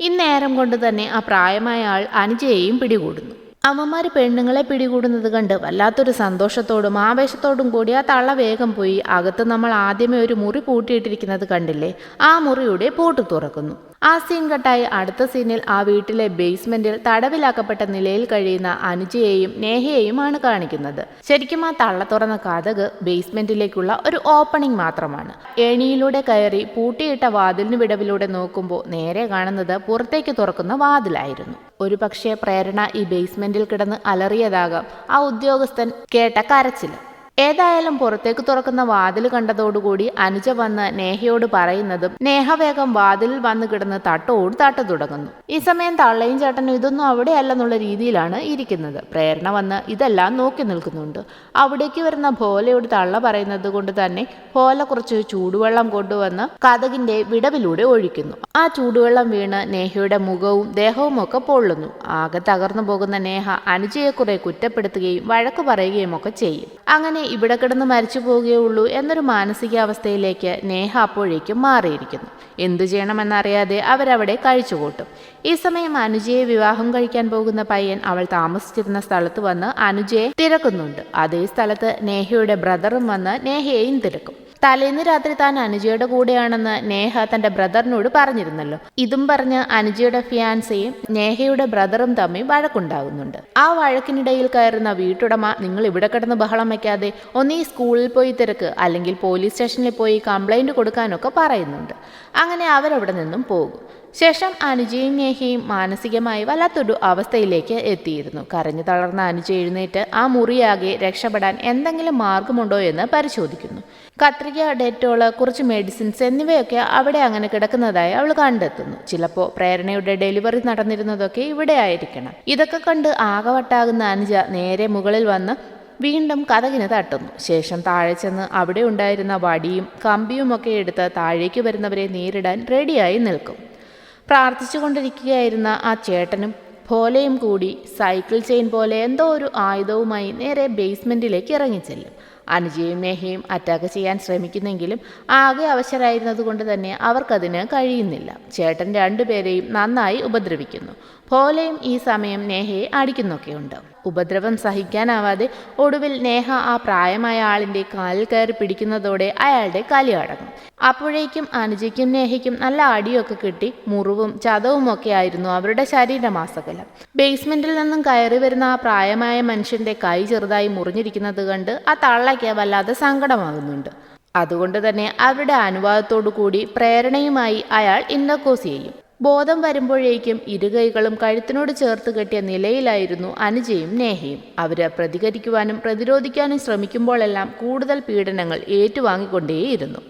ഇന്നേരം കൊണ്ട് തന്നെ ആ പ്രായമായ ആൾ അനുജയെയും പിടികൂടുന്നു. അമ്മമാര് പെണ്ണുങ്ങളെ പിടികൂടുന്നത് കണ്ട് വല്ലാത്തൊരു സന്തോഷത്തോടും ആവേശത്തോടും കൂടി ആ തള്ള വേഗം പോയി. അകത്ത് നമ്മൾ ആദ്യമേ ഒരു മുറി പൂട്ടിയിട്ടിരിക്കുന്നത് കണ്ടില്ലേ? ആ മുറിയുടെ പൂട്ട് തുറക്കുന്നു. ആ സീൻ കട്ടായി. അടുത്ത സീനിൽ ആ വീട്ടിലെ ബേസ്മെന്റിൽ തടവിലാക്കപ്പെട്ട നിലയിൽ കഴിയുന്ന അനുജയെയും നേഹയെയുമാണ് കാണിക്കുന്നത്. ശരിക്കും ആ തള്ള തുറന്ന കഥക് ബേസ്മെന്റിലേക്കുള്ള ഒരു ഓപ്പണിംഗ് മാത്രമാണ്. ഏണിയിലൂടെ കയറി പൂട്ടിയിട്ട വാതിലിന് വിടവിലൂടെ നോക്കുമ്പോൾ നേരെ കാണുന്നത് പുറത്തേക്ക് തുറക്കുന്ന വാതിലായിരുന്നു. ഒരു പക്ഷേ പ്രേരണ ഈ ബേസ്മെന്റിൽ കിടന്ന് അലറിയതാകാം. ആ ഉദ്യോഗസ്ഥൻ കേട്ട കരച്ചിൽ ഏതായാലും പുറത്തേക്ക് തുറക്കുന്ന വാതിൽ കണ്ടതോടുകൂടി അനുജ വന്ന് നേഹയോട് പറയുന്നതും നേഹ വേഗം വാതിലിൽ വന്ന് കിടന്ന് തട്ടോട് തട്ട തുടങ്ങുന്നു. ഈ സമയം തള്ളയും ചേട്ടനും ഇതൊന്നും അവിടെയല്ലെന്നുള്ള രീതിയിലാണ് ഇരിക്കുന്നത്. പ്രേരണ വന്ന് ഇതെല്ലാം നോക്കി നിൽക്കുന്നുണ്ട്. അവിടേക്ക് വരുന്ന ഭോലയോട് തള്ള പറയുന്നത് കൊണ്ട് തന്നെ ഭോല കുറച്ച് ചൂടുവെള്ളം കൊണ്ടുവന്ന് കഥകിന്റെ വിടവിലൂടെ ഒഴിക്കുന്നു. ആ ചൂടുവെള്ളം വീണ് നേഹയുടെ മുഖവും ദേഹവും ഒക്കെ പൊള്ളുന്നു. ആകെ തകർന്നു പോകുന്ന നേഹ അനുജയെ കുറെ കുറ്റപ്പെടുത്തുകയും വഴക്ക് പറയുകയും ഒക്കെ ചെയ്യും. അങ്ങനെ ഇവിടെ കിടന്ന് മരിച്ചു പോവുകയുള്ളൂ എന്നൊരു മാനസികാവസ്ഥയിലേക്ക് നേഹ അപ്പോഴേക്കും മാറിയിരിക്കുന്നു. എന്തു ചെയ്യണമെന്നറിയാതെ അവരവിടെ കഴിച്ചുകൂട്ടും ഈ സമയം അനുജയെ വിവാഹം കഴിക്കാൻ പോകുന്ന പയ്യൻ അവൾ താമസിച്ചിരുന്ന സ്ഥലത്ത് വന്ന് അനുജയെ തിരക്കുന്നുണ്ട്. അതേ സ്ഥലത്ത് നേഹയുടെ ബ്രദറും വന്ന് നേഹയെയും തിരക്കും. തലേന്ന് രാത്രി താൻ അനുജയുടെ കൂടെയാണെന്ന് നേഹ തന്റെ ബ്രദറിനോട് പറഞ്ഞിരുന്നല്ലോ. ഇതും പറഞ്ഞ് അനുജയുടെ ഫിയാൻസയും നേഹയുടെ ബ്രദറും തമ്മിൽ വഴക്കുണ്ടാകുന്നുണ്ട്. ആ വഴക്കിനിടയിൽ കയറുന്ന വീട്ടുടമ നിങ്ങൾ ഇവിടെ കിടന്ന് ബഹളം വയ്ക്കാതെ ഒന്നീ സ്കൂളിൽ പോയി തിരക്ക് അല്ലെങ്കിൽ പോലീസ് സ്റ്റേഷനിൽ പോയി കംപ്ലൈന്റ് കൊടുക്കാനൊക്കെ പറയുന്നുണ്ട്. അങ്ങനെ അവരവിടെ നിന്നും പോകും. ശേഷം അനുജയും നേഹയും മാനസികമായി വല്ലാത്തൊരു അവസ്ഥയിലേക്ക് എത്തിയിരുന്നു. കരഞ്ഞു തളർന്ന അനുജ എഴുന്നേറ്റ് ആ മുറിയാകെ രക്ഷപ്പെടാൻ എന്തെങ്കിലും മാർഗമുണ്ടോ എന്ന് പരിശോധിക്കുന്നു. കത്രിക ഡെറ്റോൾ കുറച്ച് മെഡിസിൻസ് എന്നിവയൊക്കെ അവിടെ അങ്ങനെ കിടക്കുന്നതായി അവൾ കണ്ടെത്തുന്നു. ചിലപ്പോൾ പ്രേരണയുടെ ഡെലിവറി നടന്നിരുന്നതൊക്കെ ഇവിടെ ആയിരിക്കണം. ഇതൊക്കെ കണ്ട് ആകവട്ടാകുന്ന അനുജ നേരെ മുകളിൽ വന്ന് വീണ്ടും കഥകിന് തട്ടുന്നു. ശേഷം താഴെ ചെന്ന് അവിടെ ഉണ്ടായിരുന്ന വടിയും കമ്പിയുമൊക്കെ എടുത്ത് താഴേക്ക് വരുന്നവരെ നേരിടാൻ റെഡിയായി നിൽക്കും. പ്രാർത്ഥിച്ചുകൊണ്ടിരിക്കുകയായിരുന്ന ആ ചേട്ടനും ഭോലയും കൂടി സൈക്കിൾ ചെയിൻ പോലെ എന്തോ ഒരു ആയുധവുമായി നേരെ ബേസ്മെന്റിലേക്ക് ഇറങ്ങിച്ചെല്ലും. അനുജയും നേഹയും അറ്റാക്ക് ചെയ്യാൻ ശ്രമിക്കുന്നെങ്കിലും ആകെ അവശരായിരുന്നതുകൊണ്ട് തന്നെ അവർക്കതിന് കഴിയുന്നില്ല. ചേട്ടൻ രണ്ടുപേരെയും നന്നായി ഉപദ്രവിക്കുന്നു. ഭോലയും ഈ സമയം നേഹയെ അടിക്കുന്നൊക്കെയുണ്ട്. ഉപദ്രവം സഹിക്കാനാവാതെ ഒടുവിൽ നേഹ ആ പ്രായമായ ആളിന്റെ കാലിൽ കയറി പിടിക്കുന്നതോടെ അയാളുടെ കലി അടങ്ങും അപ്പോഴേക്കും അനുജയ്ക്കും നേഹയ്ക്കും നല്ല അടിയൊക്കെ കിട്ടി. മുറിവും ചതവും ഒക്കെ ആയിരുന്നു അവരുടെ ശരീരമാസകലം ബേസ്മെന്റിൽ നിന്നും കയറി വരുന്ന ആ പ്രായമായ മനുഷ്യന്റെ കൈ ചെറുതായി മുറിഞ്ഞിരിക്കുന്നത് കണ്ട് ആ തള്ളയ്ക്ക് വല്ലാതെ സങ്കടമാകുന്നുണ്ട്. അതുകൊണ്ട് തന്നെ അവരുടെ അനുവാദത്തോടു കൂടി പ്രേരണയുമായി അയാൾ ഇന്നക്കോസ് ചെയ്യും ബോധം വരുമ്പോഴേക്കും ഇരുകൈകളും കഴുത്തിനോട് ചേർത്ത് കെട്ടിയ നിലയിലായിരുന്നു അനുജയും നേഹയും. അവർ പ്രതികരിക്കുവാനും പ്രതിരോധിക്കാനും ശ്രമിക്കുമ്പോഴെല്ലാം കൂടുതൽ പീഡനങ്ങൾ ഏറ്റുവാങ്ങിക്കൊണ്ടേയിരുന്നു.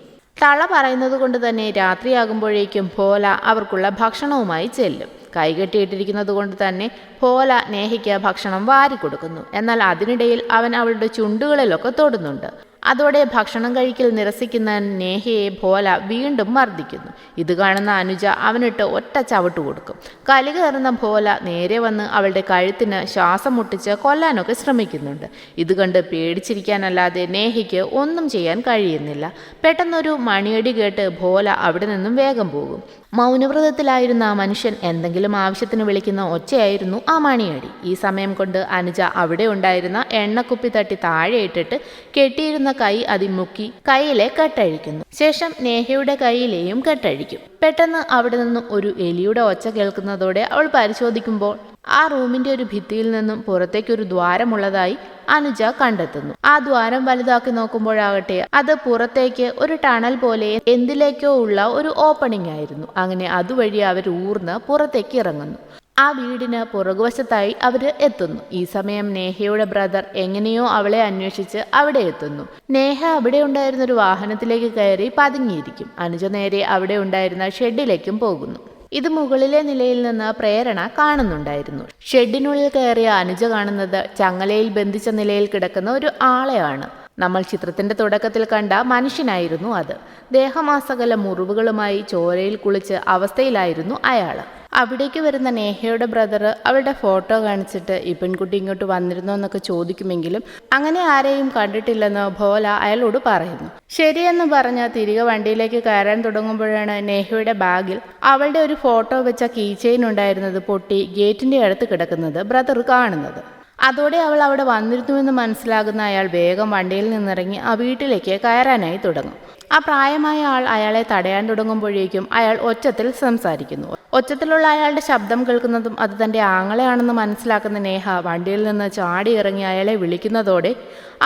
തള പറയുന്നത് കൊണ്ട് തന്നെ രാത്രിയാകുമ്പോഴേക്കും ഭോല അവർക്കുള്ള ഭക്ഷണവുമായി ചെല്ലും. കൈകെട്ടിയിട്ടിരിക്കുന്നത് കൊണ്ട് തന്നെ ഭോല നേഹയ്ക്ക് ഭക്ഷണം വാരിക്കൊടുക്കുന്നു. എന്നാൽ അതിനിടയിൽ അവൻ അവളുടെ ചുണ്ടുകളിലൊക്കെ തൊടുന്നുണ്ട്. അതോടെ ഭക്ഷണം കഴിക്കൽ നിരസിക്കുന്ന നേഹയെ ഭോല വീണ്ടും മർദ്ദിക്കുന്നു. ഇത് കാണുന്ന അനുജ അവനിട്ട് ഒറ്റ ചവിട്ട് കൊടുക്കും. കലി കയറുന്ന ഭോല നേരെ വന്ന് അവളുടെ കഴുത്തിന് ശ്വാസം മുട്ടിച്ച് കൊല്ലാനൊക്കെ ശ്രമിക്കുന്നുണ്ട്. ഇത് കണ്ട് പേടിച്ചിരിക്കാനല്ലാതെ നേഹയ്ക്ക് ഒന്നും ചെയ്യാൻ കഴിയുന്നില്ല. പെട്ടെന്നൊരു മണിയടി കേട്ട് ഭോല അവിടെ നിന്നും വേഗം പോകും. മൗനവ്രതത്തിലായിരുന്ന ആ മനുഷ്യൻ എന്തെങ്കിലും ആവശ്യത്തിന് വിളിക്കുന്ന ഒച്ചയായിരുന്നു ആ മണിയടി. ഈ സമയം കൊണ്ട് അനുജ അവിടെ ഉണ്ടായിരുന്ന എണ്ണക്കുപ്പി തട്ടി താഴെ ഇട്ടിട്ട് കെട്ടിയിരുന്ന കൈ അതിമുക്കി കൈയിലെ കെട്ടഴിക്കുന്നു. ശേഷം നേഹയുടെ കൈയിലെയും കെട്ടഴിക്കും. പെട്ടെന്ന് അവിടെ നിന്നും ഒരു എലിയുടെ ഒച്ച കേൾക്കുന്നതോടെ അവൾ പരിശോധിക്കുമ്പോൾ ആ റൂമിന്റെ ഒരു ഭിത്തിയിൽ നിന്നും പുറത്തേക്കൊരു ദ്വാരമുള്ളതായി അനുജ കണ്ടെത്തുന്നു. ആ ദ്വാരം വലുതാക്കി നോക്കുമ്പോഴാകട്ടെ അത് പുറത്തേക്ക് ഒരു ടണൽ പോലെ എന്തിലേക്കോ ഉള്ള ഒരു ഓപ്പണിംഗ് ആയിരുന്നു. അങ്ങനെ അതുവഴി അവർ ഊർന്ന് പുറത്തേക്ക് ഇറങ്ങുന്നു. ആ വീടിന് പുറകുവശത്തായി അവർ എത്തുന്നു. ഈ സമയം നേഹയുടെ ബ്രദർ എങ്ങനെയോ അവളെ അന്വേഷിച്ച് അവിടെ എത്തുന്നു. നേഹ അവിടെ ഉണ്ടായിരുന്ന ഒരു വാഹനത്തിലേക്ക് കയറി പതുങ്ങിയിരിക്കും. അനുജ നേരെ അവിടെ ഉണ്ടായിരുന്ന ഷെഡിലേക്കും പോകുന്നു. ഇത് മുകളിലെ നിലയിൽ നിന്ന് പ്രേരണ കാണുന്നുണ്ടായിരുന്നു. ഷെഡിനുള്ളിൽ കയറിയ അനുജ കാണുന്നത് ചങ്ങലയിൽ ബന്ധിച്ച നിലയിൽ കിടക്കുന്ന ഒരു ആളെയാണ്. നമ്മൾ ചിത്രത്തിന്റെ തുടക്കത്തിൽ കണ്ട മനുഷ്യനായിരുന്നു അത്. ദേഹമാസകല മുറിവുകളുമായി ചോരയിൽ കുളിച്ച് അവസ്ഥയിലായിരുന്നു അയാൾ അവിടേക്ക് വരുന്ന നേഹയുടെ ബ്രദർ അവളുടെ ഫോട്ടോ കാണിച്ചിട്ട് ഈ പെൺകുട്ടി ഇങ്ങോട്ട് വന്നിരുന്നോ എന്നൊക്കെ ചോദിക്കുമെങ്കിലും അങ്ങനെ ആരെയും കണ്ടിട്ടില്ലെന്ന് ഭോല അയാളോട് പറയുന്നു. ശരിയെന്ന് പറഞ്ഞ് തിരികെ വണ്ടിയിലേക്ക് കയറാൻ തുടങ്ങുമ്പോഴാണ് നേഹയുടെ ബാഗിൽ അവളുടെ ഒരു ഫോട്ടോ വെച്ച കീ ചെയിൻ ഉണ്ടായിരുന്നത് പൊട്ടി ഗേറ്റിന്റെ അടുത്ത് കിടക്കുന്നത് ബ്രദർ കാണുന്നത്. അതോടെ അവൾ അവിടെ വന്നിരുന്നുവെന്ന് മനസ്സിലാകുന്ന അയാൾ വേഗം വണ്ടിയിൽ നിന്നിറങ്ങി ആ വീട്ടിലേക്ക് കയറാനായി തുടങ്ങും. ആ പ്രായമായ ആൾ അയാളെ തടയാൻ തുടങ്ങുമ്പോഴേക്കും അയാൾ ഒച്ചത്തിൽ സംസാരിക്കുന്നു. ഒച്ചത്തിലുള്ള അയാളുടെ ശബ്ദം കേൾക്കുന്നതും അത് തന്റെ ആങ്ങളെയാണെന്ന് മനസ്സിലാക്കുന്ന നേഹ വണ്ടിയിൽ നിന്ന് ചാടി ഇറങ്ങി അയാളെ വിളിക്കുന്നതോടെ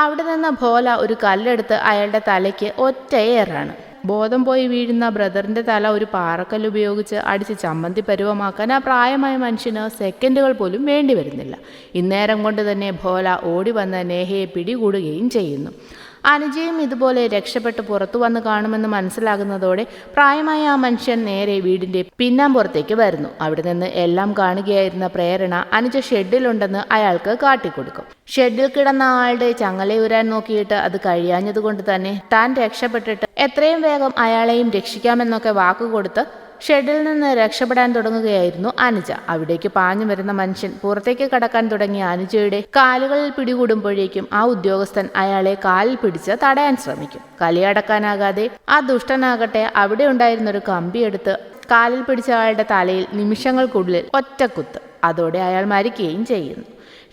അവിടെ നിന്ന് ഭോല ഒരു കല്ലെടുത്ത് അയാളുടെ തലയ്ക്ക് ഒറ്റയേറാണ് ബോധം പോയി വീഴുന്ന ബ്രദറിന്റെ തല ഒരു പാറക്കല്ല് ഉപയോഗിച്ച് അടിച്ച് ചമ്മന്തി പരുവമാക്കാൻ ആ പ്രായമായ മനുഷ്യന് സെക്കൻഡുകൾ പോലും വേണ്ടി വരുന്നില്ല. ഇന്നേരം കൊണ്ട് തന്നെ ഭോല ഓടി വന്ന് നേഹയെ പിടികൂടുകയും ചെയ്യുന്നു. അനുജയും ഇതുപോലെ രക്ഷപ്പെട്ട് പുറത്തു വന്ന് കാണുമെന്ന് മനസ്സിലാകുന്നതോടെ പ്രായമായ ആ മനുഷ്യൻ നേരെ വീടിന്റെ പിന്നാമ്പുറത്തേക്ക് വരുന്നു. അവിടെ നിന്ന് എല്ലാം കാണുകയായിരുന്ന പ്രേരണ അനുജ ഷെഡിലുണ്ടെന്ന് അയാൾക്ക് കാട്ടിക്കൊടുക്കും. ഷെഡിൽ കിടന്ന ആളുടെ ചങ്ങലയുരാൻ നോക്കിയിട്ട് അത് കഴിയാഞ്ഞതുകൊണ്ട് തന്നെ താൻ രക്ഷപ്പെട്ടിട്ട് എത്രയും വേഗം അയാളെയും രക്ഷിക്കാമെന്നൊക്കെ വാക്കുകൊടുത്ത് ഷെഡിൽ നിന്ന് രക്ഷപ്പെടാൻ തുടങ്ങുകയായിരുന്നു അനുജ. അവിടേക്ക് പാഞ്ഞു വരുന്ന മനുഷ്യൻ പുറത്തേക്ക് കടക്കാൻ തുടങ്ങിയ അനുജയുടെ കാലുകളിൽ പിടികൂടുമ്പോഴേക്കും ആ ഉദ്യോഗസ്ഥൻ അയാളെ കാലിൽ പിടിച്ച് തടയാൻ ശ്രമിക്കും. കലിയടക്കാനാകാതെ ആ ദുഷ്ടനാകട്ടെ അവിടെ ഉണ്ടായിരുന്ന ഒരു കമ്പിയെടുത്ത് കാലിൽ പിടിച്ച അയാളുടെ തലയിൽ നിമിഷങ്ങൾക്കുള്ളിൽ ഒറ്റക്കുത്ത് അതോടെ അയാൾ മരിക്കുകയും ചെയ്യുന്നു.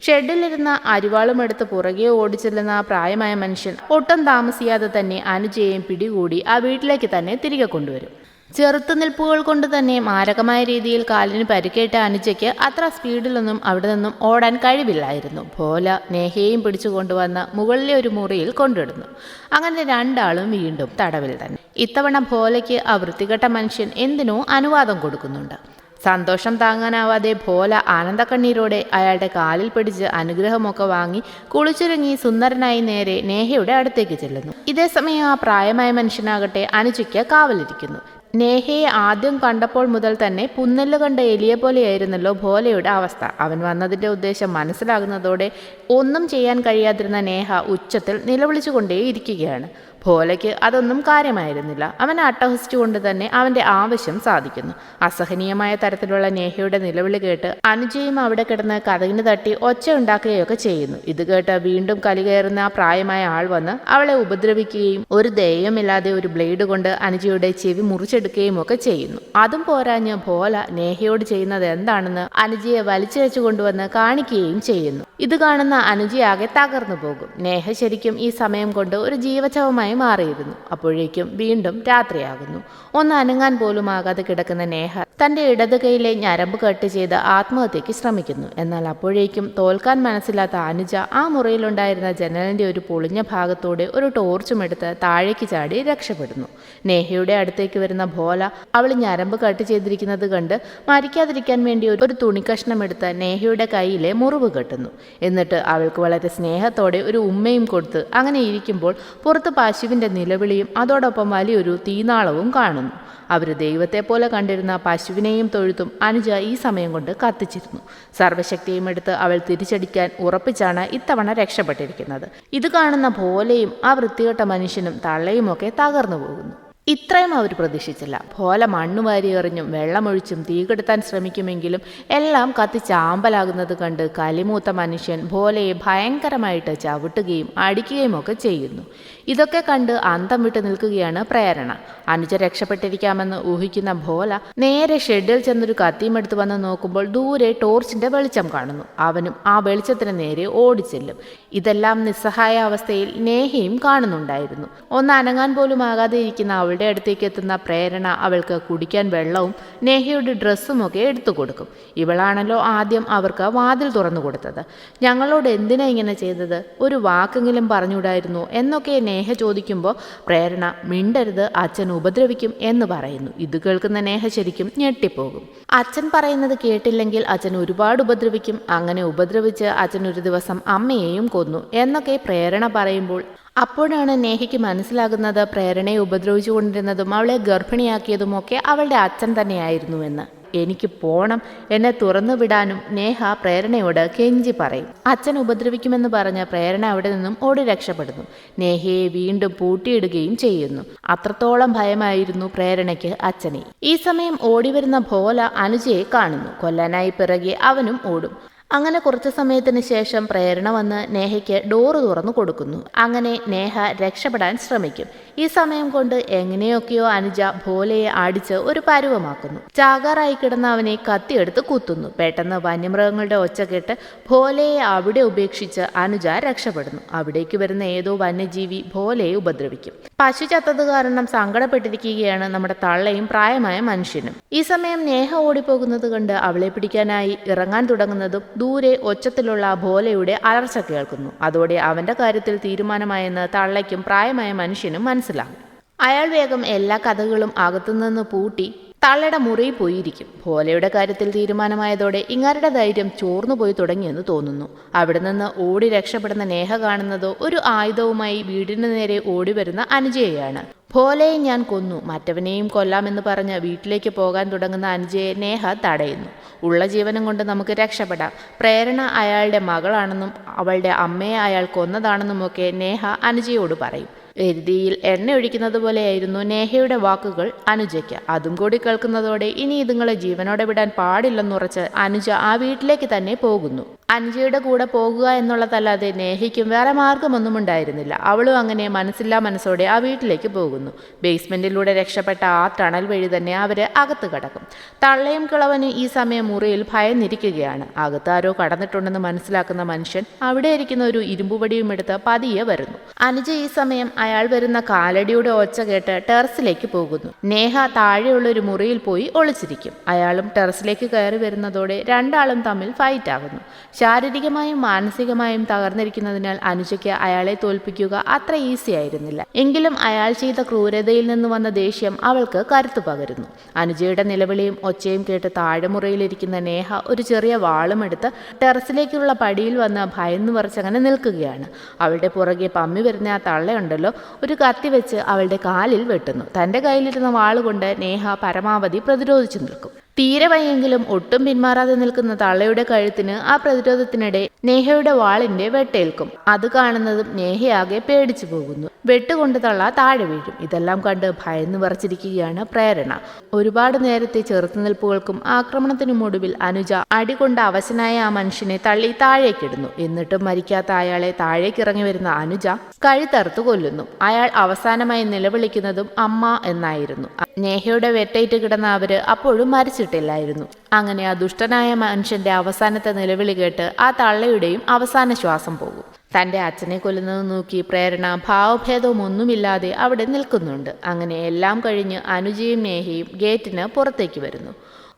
ഷെഡിലിരുന്ന അരിവാളും എടുത്ത് പുറകെ ഓടിച്ചെല്ലുന്ന ആ പ്രായമായ മനുഷ്യൻ ഒട്ടും താമസിയാതെ തന്നെ അനുജയെയും പിടികൂടി ആ വീട്ടിലേക്ക് തന്നെ തിരികെ കൊണ്ടുവരും. ചെറുത്തുനിൽപ്പുകൾ കൊണ്ട് തന്നെ മാരകമായ രീതിയിൽ കാലിന് പരിക്കേറ്റ അനുജയ്ക്ക് അത്ര സ്പീഡിലൊന്നും അവിടെ നിന്നും ഓടാൻ കഴിവില്ലായിരുന്നു. ഭോല നേഹയെയും പിടിച്ചു കൊണ്ടുവന്ന് മുകളിലെ ഒരു മുറിയിൽ കൊണ്ടിടുന്നു. അങ്ങനെ രണ്ടാളും വീണ്ടും തടവിൽ തന്നെ. ഇത്തവണ ഭോലയ്ക്ക് ആ വൃത്തികെട്ട മനുഷ്യൻ എന്തിനോ അനുവാദം കൊടുക്കുന്നുണ്ട്. സന്തോഷം താങ്ങാനാവാതെ ഭോല ആനന്ദക്കണ്ണീരോടെ അയാളുടെ കാലിൽ പിടിച്ച് അനുഗ്രഹമൊക്കെ വാങ്ങി കുളിച്ചുരുങ്ങി സുന്ദരനായി നേരെ നേഹയുടെ അടുത്തേക്ക് ചെല്ലുന്നു. ഇതേസമയം ആ പ്രായമായ മനുഷ്യനാകട്ടെ അനുജയ്ക്ക് കാവലിരിക്കുന്നു. നേഹയെ ആദ്യം കണ്ടപ്പോൾ മുതൽ തന്നെ പുന്നല്ല് കണ്ട എലിയെ പോലെയായിരുന്നല്ലോ ഭോലയുടെ അവസ്ഥ. അവൻ വന്നതിന്റെ ഉദ്ദേശം മനസ്സിലാകുന്നതോടെ ഒന്നും ചെയ്യാൻ കഴിയാതിരുന്ന നേഹ ഉച്ചത്തിൽ നിലവിളിച്ചുകൊണ്ടേയിരിക്കുകയാണ്. ഭോലയ്ക്ക് അതൊന്നും കാര്യമായിരുന്നില്ല. അവൻ അട്ടഹസിച്ചു കൊണ്ട് തന്നെ അവന്റെ ആവശ്യം സാധിക്കുന്നു. അസഹനീയമായ തരത്തിലുള്ള നേഹയുടെ നിലവിളി കേട്ട് അനുജയും അവിടെ കിടന്ന് കഥകിന് തട്ടി ഒച്ച ഉണ്ടാക്കുകയൊക്കെ ചെയ്യുന്നു. ഇത് കേട്ട് വീണ്ടും കലി കയറുന്ന ആ പ്രായമായ ആൾ വന്ന് അവളെ ഉപദ്രവിക്കുകയും ഒരു ദയമില്ലാതെ ഒരു ബ്ലേഡ് കൊണ്ട് അനുജയുടെ ചെവി മുറിച്ചെടുക്കുകയും ഒക്കെ ചെയ്യുന്നു. അതും പോരാഞ്ഞ് ഭോല നേഹയോട് ചെയ്യുന്നത് എന്താണെന്ന് അനുജയെ വലിച്ചിഴച്ചു കൊണ്ടുവന്ന് കാണിക്കുകയും ചെയ്യുന്നു. ഇത് കാണുന്ന അനുജയാകെ തകർന്നു പോകും. നേഹ ശരിക്കും ഈ സമയം കൊണ്ട് ഒരു ജീവചവമായി മാറിയിരുന്നു. അപ്പോഴേക്കും വീണ്ടും രാത്രിയാകുന്നു. ഒന്ന് അനങ്ങാൻ പോലും ആകാതെ കിടക്കുന്ന നേഹ തന്റെ ഇടത് കൈയിലെ ഞരമ്പ് കട്ട് ചെയ്ത് ആത്മഹത്യക്ക് ശ്രമിക്കുന്നു. എന്നാൽ അപ്പോഴേക്കും തോൽക്കാൻ മനസ്സിലാത്ത അനുജ ആ മുറിയിലുണ്ടായിരുന്ന ജനലിന്റെ ഒരു പൊളിഞ്ഞ ഭാഗത്തോടെ ഒരു ടോർച്ചും എടുത്ത് താഴേക്ക് ചാടി രക്ഷപ്പെടുന്നു. നേഹയുടെ അടുത്തേക്ക് വരുന്ന ഭോല അവൾ ഞരമ്പ് കട്ട് ചെയ്തിരിക്കുന്നത് കണ്ട് മരിക്കാതിരിക്കാൻ വേണ്ടി ഒരു തുണി തുണിക്കഷ്ണം എടുത്ത് നേഹയുടെ കയ്യിലെ മുറിവ് കെട്ടുന്നു. എന്നിട്ട് അവൾക്ക് വളരെ സ്നേഹത്തോടെ ഒരു ഉമ്മയും കൊടുത്ത് അങ്ങനെ ഇരിക്കുമ്പോൾ പുറത്ത് പശുവിന്റെ നിലവിളിയും അതോടൊപ്പം വലിയൊരു തീനാളവും കാണുന്നു. അവർ ദൈവത്തെ പോലെ കണ്ടിരുന്ന പശുവിനെയും തൊഴുത്തും അനുജ ഈ സമയം കൊണ്ട് കത്തിച്ചിരുന്നു. സർവശക്തിയും എടുത്ത് അവൾ തിരിച്ചടിക്കാൻ ഉറപ്പിച്ചാണ് ഇത്തവണ രക്ഷപ്പെട്ടിരിക്കുന്നത്. ഇത് കാണുന്ന പോലെയും ആ വൃത്തികെട്ട മനുഷ്യനും തള്ളയുമൊക്കെ തകർന്നു പോകുന്നു. ഇത്രയും അവർ പ്രതീക്ഷിച്ചില്ല. ഭോല മണ്ണ് വാരി എറിഞ്ഞും വെള്ളമൊഴിച്ചും തീകെടുത്താൻ ശ്രമിക്കുമെങ്കിലും എല്ലാം കത്തി ചാമ്പലാകുന്നത് കണ്ട് കലിമൂത്ത മനുഷ്യൻ ഭോലയെ ഭയങ്കരമായിട്ട് ചവിട്ടുകയും അടിക്കുകയും ഒക്കെ ചെയ്യുന്നു. ഇതൊക്കെ കണ്ട് അന്തം വിട്ട് നിൽക്കുകയാണ് പ്രേരണ. അനുജ രക്ഷപ്പെട്ടിരിക്കാമെന്ന് ഊഹിക്കുന്ന ഭോല നേരെ ഷെഡിൽ ചെന്നൊരു കത്തിയുമെടുത്ത് വന്ന് നോക്കുമ്പോൾ ദൂരെ ടോർച്ചിന്റെ വെളിച്ചം കാണുന്നു. അവനും ആ വെളിച്ചത്തിന് നേരെ ഓടിച്ചെല്ലും. ഇതെല്ലാം നിസ്സഹായ അവസ്ഥയിൽ നേഹയും കാണുന്നുണ്ടായിരുന്നു. ഒന്ന് അനങ്ങാൻ പോലും ആകാതെ ഇരിക്കുന്ന അവളുടെ അടുത്തേക്ക് എത്തുന്ന പ്രേരണ അവൾക്ക് കുടിക്കാൻ വെള്ളവും നേഹയുടെ ഡ്രസ്സും ഒക്കെ എടുത്തു കൊടുക്കും. ഇവളാണല്ലോ ആദ്യം അവർക്ക് വാതിൽ തുറന്നു കൊടുത്തത്. ഞങ്ങളോട് എന്തിനാ ഇങ്ങനെ ചെയ്തത്? ഒരു വാക്കെങ്കിലും പറഞ്ഞുകൂടായിരുന്നു എന്നൊക്കെ നേഹ ചോദിക്കുമ്പോൾ പ്രേരണ മിണ്ടരുത് അച്ഛൻ ഉപദ്രവിക്കും എന്ന് പറയുന്നു. ഇത് കേൾക്കുന്ന നേഹ ശരിക്കും ഞെട്ടിപ്പോകും. അച്ഛൻ പറയുന്നത് കേട്ടില്ലെങ്കിൽ അച്ഛൻ ഒരുപാട് ഉപദ്രവിക്കും. അങ്ങനെ ഉപദ്രവിച്ച് അച്ഛൻ ഒരു ദിവസം അമ്മയെയും കൊന്നു എന്നൊക്കെ പ്രേരണ പറയുമ്പോൾ അപ്പോഴാണ് നേഹയ്ക്ക് മനസ്സിലാകുന്നത് പ്രേരണയെ ഉപദ്രവിച്ചുകൊണ്ടിരുന്നതും അവളെ ഗർഭിണിയാക്കിയതുമൊക്കെ അവളുടെ അച്ഛൻ തന്നെയായിരുന്നുവെന്ന്. എനിക്ക് പോണം എന്നെ തുറന്നു വിടാനും നേഹ പ്രേരണയോട് കെഞ്ചി പറയും. അച്ഛൻ ഉപദ്രവിക്കുമെന്ന് പറഞ്ഞ പ്രേരണ അവിടെ നിന്നും ഓടി രക്ഷപ്പെടുന്നു. നേഹയെ വീണ്ടും പൂട്ടിയിടുകയും ചെയ്യുന്നു. അത്രത്തോളം ഭയമായിരുന്നു പ്രേരണയ്ക്ക് അച്ഛനെ. ഈ സമയം ഓടിവരുന്ന ഭോല അനുജയെ കാണുന്നു. കൊല്ലാനായി പിറകെ അവനും ഓടും. അങ്ങനെ കുറച്ചു സമയത്തിന് ശേഷം പ്രേരണ വന്ന് നേഹയ്ക്ക് ഡോറ് തുറന്നു കൊടുക്കുന്നു. അങ്ങനെ നേഹ രക്ഷപ്പെടാൻ ശ്രമിക്കും. ഈ സമയം കൊണ്ട് എങ്ങനെയൊക്കെയോ അനുജ ഭോലയെ അടിച്ച് ഒരു പരുവമാക്കുന്നു. ചാകാറായി കിടന്ന അവനെ കത്തിയെടുത്ത് കുത്തുന്നു. പെട്ടെന്ന് വന്യമൃഗങ്ങളുടെ ഒച്ച കേട്ട് ഭോലയെ അവിടെ ഉപേക്ഷിച്ച് അനുജ രക്ഷപ്പെടുന്നു. അവിടേക്ക് വരുന്ന ഏതോ വന്യജീവി ഭോലയെ ഉപദ്രവിക്കും. പശു ചത്തത് കാരണം സങ്കടപ്പെട്ടിരിക്കുകയാണ് നമ്മുടെ തള്ളയും പ്രായമായ മനുഷ്യനും. ഈ സമയം നേഹ ഓടിപ്പോകുന്നത് കണ്ട് അവളെ പിടിക്കാനായി ഇറങ്ങാൻ തുടങ്ങുന്നതും ദൂരെ ഒച്ചത്തിലുള്ള ഭോലയുടെ അലർച്ച കേൾക്കുന്നു. അതോടെ അവന്റെ കാര്യത്തിൽ തീരുമാനമായെന്ന് തള്ളയ്ക്കും പ്രായമായ മനുഷ്യനും മനസ്സിലാകും. അയാൾ വേഗം എല്ലാ കഥകളും അകത്തുനിന്ന് പൂട്ടി തള്ളയുടെ മുറി പോയിരിക്കും. ഭോലയുടെ കാര്യത്തിൽ തീരുമാനമായതോടെ ഇങ്ങാരുടെ ധൈര്യം ചോർന്നു പോയി തുടങ്ങിയെന്ന് തോന്നുന്നു. അവിടെ നിന്ന് ഓടി രക്ഷപ്പെടുന്ന നേഹ കാണുന്നതോ ഒരു ആയുധവുമായി വീടിന് നേരെ ഓടി വരുന്ന അനുജയെയാണ്. ഭോലയെ ഞാൻ കൊന്നു. മറ്റവനെയും കൊല്ലാമെന്ന് പറഞ്ഞ് വീട്ടിലേക്ക് പോകാൻ തുടങ്ങുന്ന അനുജയെ നേഹ തടയുന്നു. ഉള്ള ജീവനം കൊണ്ട് നമുക്ക് രക്ഷപ്പെടാം. പ്രേരണ അയാളുടെ മകളാണെന്നും അവളുടെ അമ്മയെ അയാൾ കൊന്നതാണെന്നുമൊക്കെ നേഹ അനുജയോട് പറയും. എരുതിയിൽ എണ്ണ ഒഴിക്കുന്നത് പോലെയായിരുന്നു നേഹയുടെ വാക്കുകൾ അനുജയ്ക്ക്. അതും കൂടി കേൾക്കുന്നതോടെ ഇനി ഇതുങ്ങളെ ജീവനോടെ വിടാൻ പാടില്ലെന്നുറച്ച് അനുജ ആ വീട്ടിലേക്ക് തന്നെ പോകുന്നു. അനുജയുടെ കൂടെ പോകുക എന്നുള്ളതല്ലാതെ നേഹയ്ക്കും വേറെ മാർഗമൊന്നും ഉണ്ടായിരുന്നില്ല അവളും അങ്ങനെ മനസ്സില്ലാ മനസ്സോടെ ആ വീട്ടിലേക്ക് പോകുന്നു. ബേസ്മെന്റിലൂടെ രക്ഷപ്പെട്ട ആ ടണൽ വഴി തന്നെ അവർ അകത്ത് കടക്കും. തള്ളയും കിളവനും ഈ സമയം മുറിയിൽ ഭയന്നിരിക്കുകയാണ്. അകത്താരോ കടന്നിട്ടുണ്ടെന്ന് മനസ്സിലാക്കുന്ന മനുഷ്യൻ അവിടെ ഇരിക്കുന്ന ഒരു ഇരുമ്പുപടിയും എടുത്ത് പതിയെ വരുന്നു. അനുജ ഈ സമയം അയാൾ വരുന്ന കാലടിയുടെ ഒച്ച കേട്ട് ടെറസിലേക്ക് പോകുന്നു. നേഹ താഴെയുള്ള ഒരു മുറിയിൽ പോയി ഒളിച്ചിരിക്കും. അയാളും ടെറസിലേക്ക് കയറി വരുന്നതോടെ രണ്ടാളും തമ്മിൽ ഫൈറ്റ് ആകുന്നു. ശാരീരികമായും മാനസികമായും തകർന്നിരിക്കുന്നതിനാൽ അനുജയ്ക്ക് അയാളെ തോൽപ്പിക്കുക അത്ര ഈസി ആയിരുന്നില്ല. എങ്കിലും അയാൾ ചെയ്ത ക്രൂരതയിൽ നിന്ന് വന്ന ദേഷ്യം അവൾക്ക് കരുത്തു പകരുന്നു. അനുജയുടെ നിലവിളിയും ഒച്ചയും കേട്ട് താഴെമുറിയിലിരിക്കുന്ന നേഹ ഒരു ചെറിയ വാളും എടുത്ത് ടെറസിലേക്കുള്ള പടിയിൽ വന്ന് ഭയന്നു വറച്ചങ്ങനെ നിൽക്കുകയാണ്. അവളുടെ പുറകെ പമ്മി വരുന്ന ആ തള്ളയുണ്ടല്ലോ. ഒരു കത്തി വെച്ച് അവളുടെ കാലിൽ വെട്ടുന്നു. തന്റെ കയ്യിലിരുന്ന വാളുകൊണ്ട് നേഹ പരമാവധി പ്രതിരോധിച്ചു നിൽക്കും. തീരെ വയ്യെങ്കിലും ഒട്ടും പിന്മാറാതെ നിൽക്കുന്ന തള്ളയുടെ കഴുത്തിന് ആ പ്രതിരോധത്തിനിടെ നേഹയുടെ വാളിന്റെ വെട്ടേൽക്കും. അത് കാണുന്നതും നേഹയാകെ പേടിച്ചു പോകുന്നു. വെട്ടുകൊണ്ട് തള്ള താഴെ വീഴും. ഇതെല്ലാം കണ്ട് ഭയന്നു വറച്ചിരിക്കുകയാണ് പ്രേരണ. ഒരുപാട് നേരത്തെ ചെറുത്തുനിൽപ്പുകൾക്കും ആക്രമണത്തിനും ഒടുവിൽ അനുജ അടികൊണ്ട് അവശനായ ആ മനുഷ്യനെ തള്ളി താഴേക്കിടുന്നു എന്നിട്ടും മരിക്കാത്ത അയാളെ താഴേക്കിറങ്ങി വരുന്ന അനുജ കഴുത്തറുത്ത് കൊല്ലുന്നു. അയാൾ അവസാനമായി നിലവിളിക്കുന്നതും അമ്മ എന്നായിരുന്നു. നേഹയുടെ വെട്ടേറ്റ് കിടന്ന അവർ അപ്പോഴും മരിച്ചിട്ടില്ലായിരുന്നു അങ്ങനെ ആ ദുഷ്ടനായ മനുഷ്യന്റെ അവസാനത്തെ നിലവിളി കേട്ട് ആ തള്ളയുടെയും അവസാന ശ്വാസം പോകും. തന്റെ അച്ഛനെ കൊല്ലുന്നത് നോക്കി പ്രേരണ ഭാവഭേദമൊന്നുമില്ലാതെ അവിടെ നിൽക്കുന്നുണ്ട്. അങ്ങനെ എല്ലാം കഴിഞ്ഞ് അനുജയും നേഹയും ഗേറ്റിന് പുറത്തേക്ക് വരുന്നു.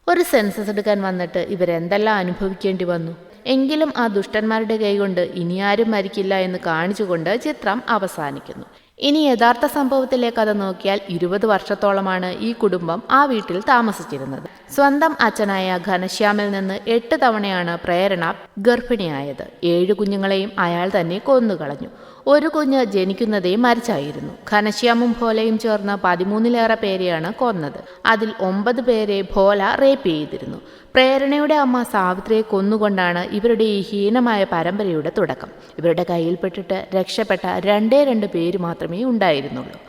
ഒരു സെൻസസ് എടുക്കാൻ വന്നിട്ട് ഇവരെന്തെല്ലാം അനുഭവിക്കേണ്ടി വന്നു? എങ്കിലും ആ ദുഷ്ടന്മാരുടെ കൈകൊണ്ട് ഇനി ആരും മരിക്കില്ല എന്ന് കാണിച്ചുകൊണ്ട് ചിത്രം അവസാനിക്കുന്നു. ഇനി യഥാർത്ഥ സംഭവത്തിലെ കഥ നോക്കിയാൽ ഇരുപത് വർഷത്തോളമാണ് ഈ കുടുംബം ആ വീട്ടിൽ താമസിച്ചിരുന്നത്. സ്വന്തം അച്ഛനായ ഘനശ്യാമിൽ നിന്ന് എട്ട് തവണയാണ് പ്രേരണ ഗർഭിണിയായത്. ഏഴ് കുഞ്ഞുങ്ങളെയും അയാൾ തന്നെ കൊന്നുകളഞ്ഞു. ഒരു കുഞ്ഞ് ജനിക്കുന്നതേ മരിച്ചായിരുന്നു. ഘനശ്യാമും ഭോലയും ചേർന്ന് പതിമൂന്നിലേറെ പേരെയാണ് കൊന്നത്. അതിൽ ഒമ്പത് പേരെ ഭോല റേപ്പ് ചെയ്തിരുന്നു. പ്രേരണയുടെ അമ്മ സാവിത്രിയെ കൊന്നുകൊണ്ടാണ് ഇവരുടെ ഈ ഹീനമായ പരമ്പരയുടെ തുടക്കം. ഇവരുടെ കയ്യിൽപ്പെട്ടിട്ട് രക്ഷപ്പെട്ട രണ്ടേ രണ്ട് പേര് മാത്രമേ ഉണ്ടായിരുന്നുള്ളൂ.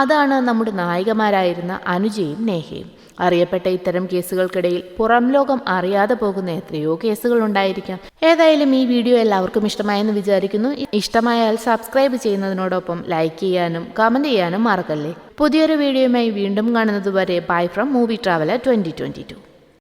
അതാണ് നമ്മുടെ നായികമാരായിരുന്ന അനുജയും നേഹയും. അറിയപ്പെട്ട ഇത്തരം കേസുകൾക്കിടയിൽ പുറം ലോകം അറിയാതെ പോകുന്ന എത്രയോ കേസുകൾ ഉണ്ടായിരിക്കാം. ഏതായാലും ഈ വീഡിയോ എല്ലാവർക്കും ഇഷ്ടമായെന്ന് വിചാരിക്കുന്നു. ഇഷ്ടമായാൽ സബ്സ്ക്രൈബ് ചെയ്യുന്നതിനോടൊപ്പം ലൈക്ക് ചെയ്യാനും കമന്റ് ചെയ്യാനും മറക്കല്ലേ? പുതിയൊരു വീഡിയോയുമായി വീണ്ടും കാണുന്നതുവരെ bye from movie traveller twenty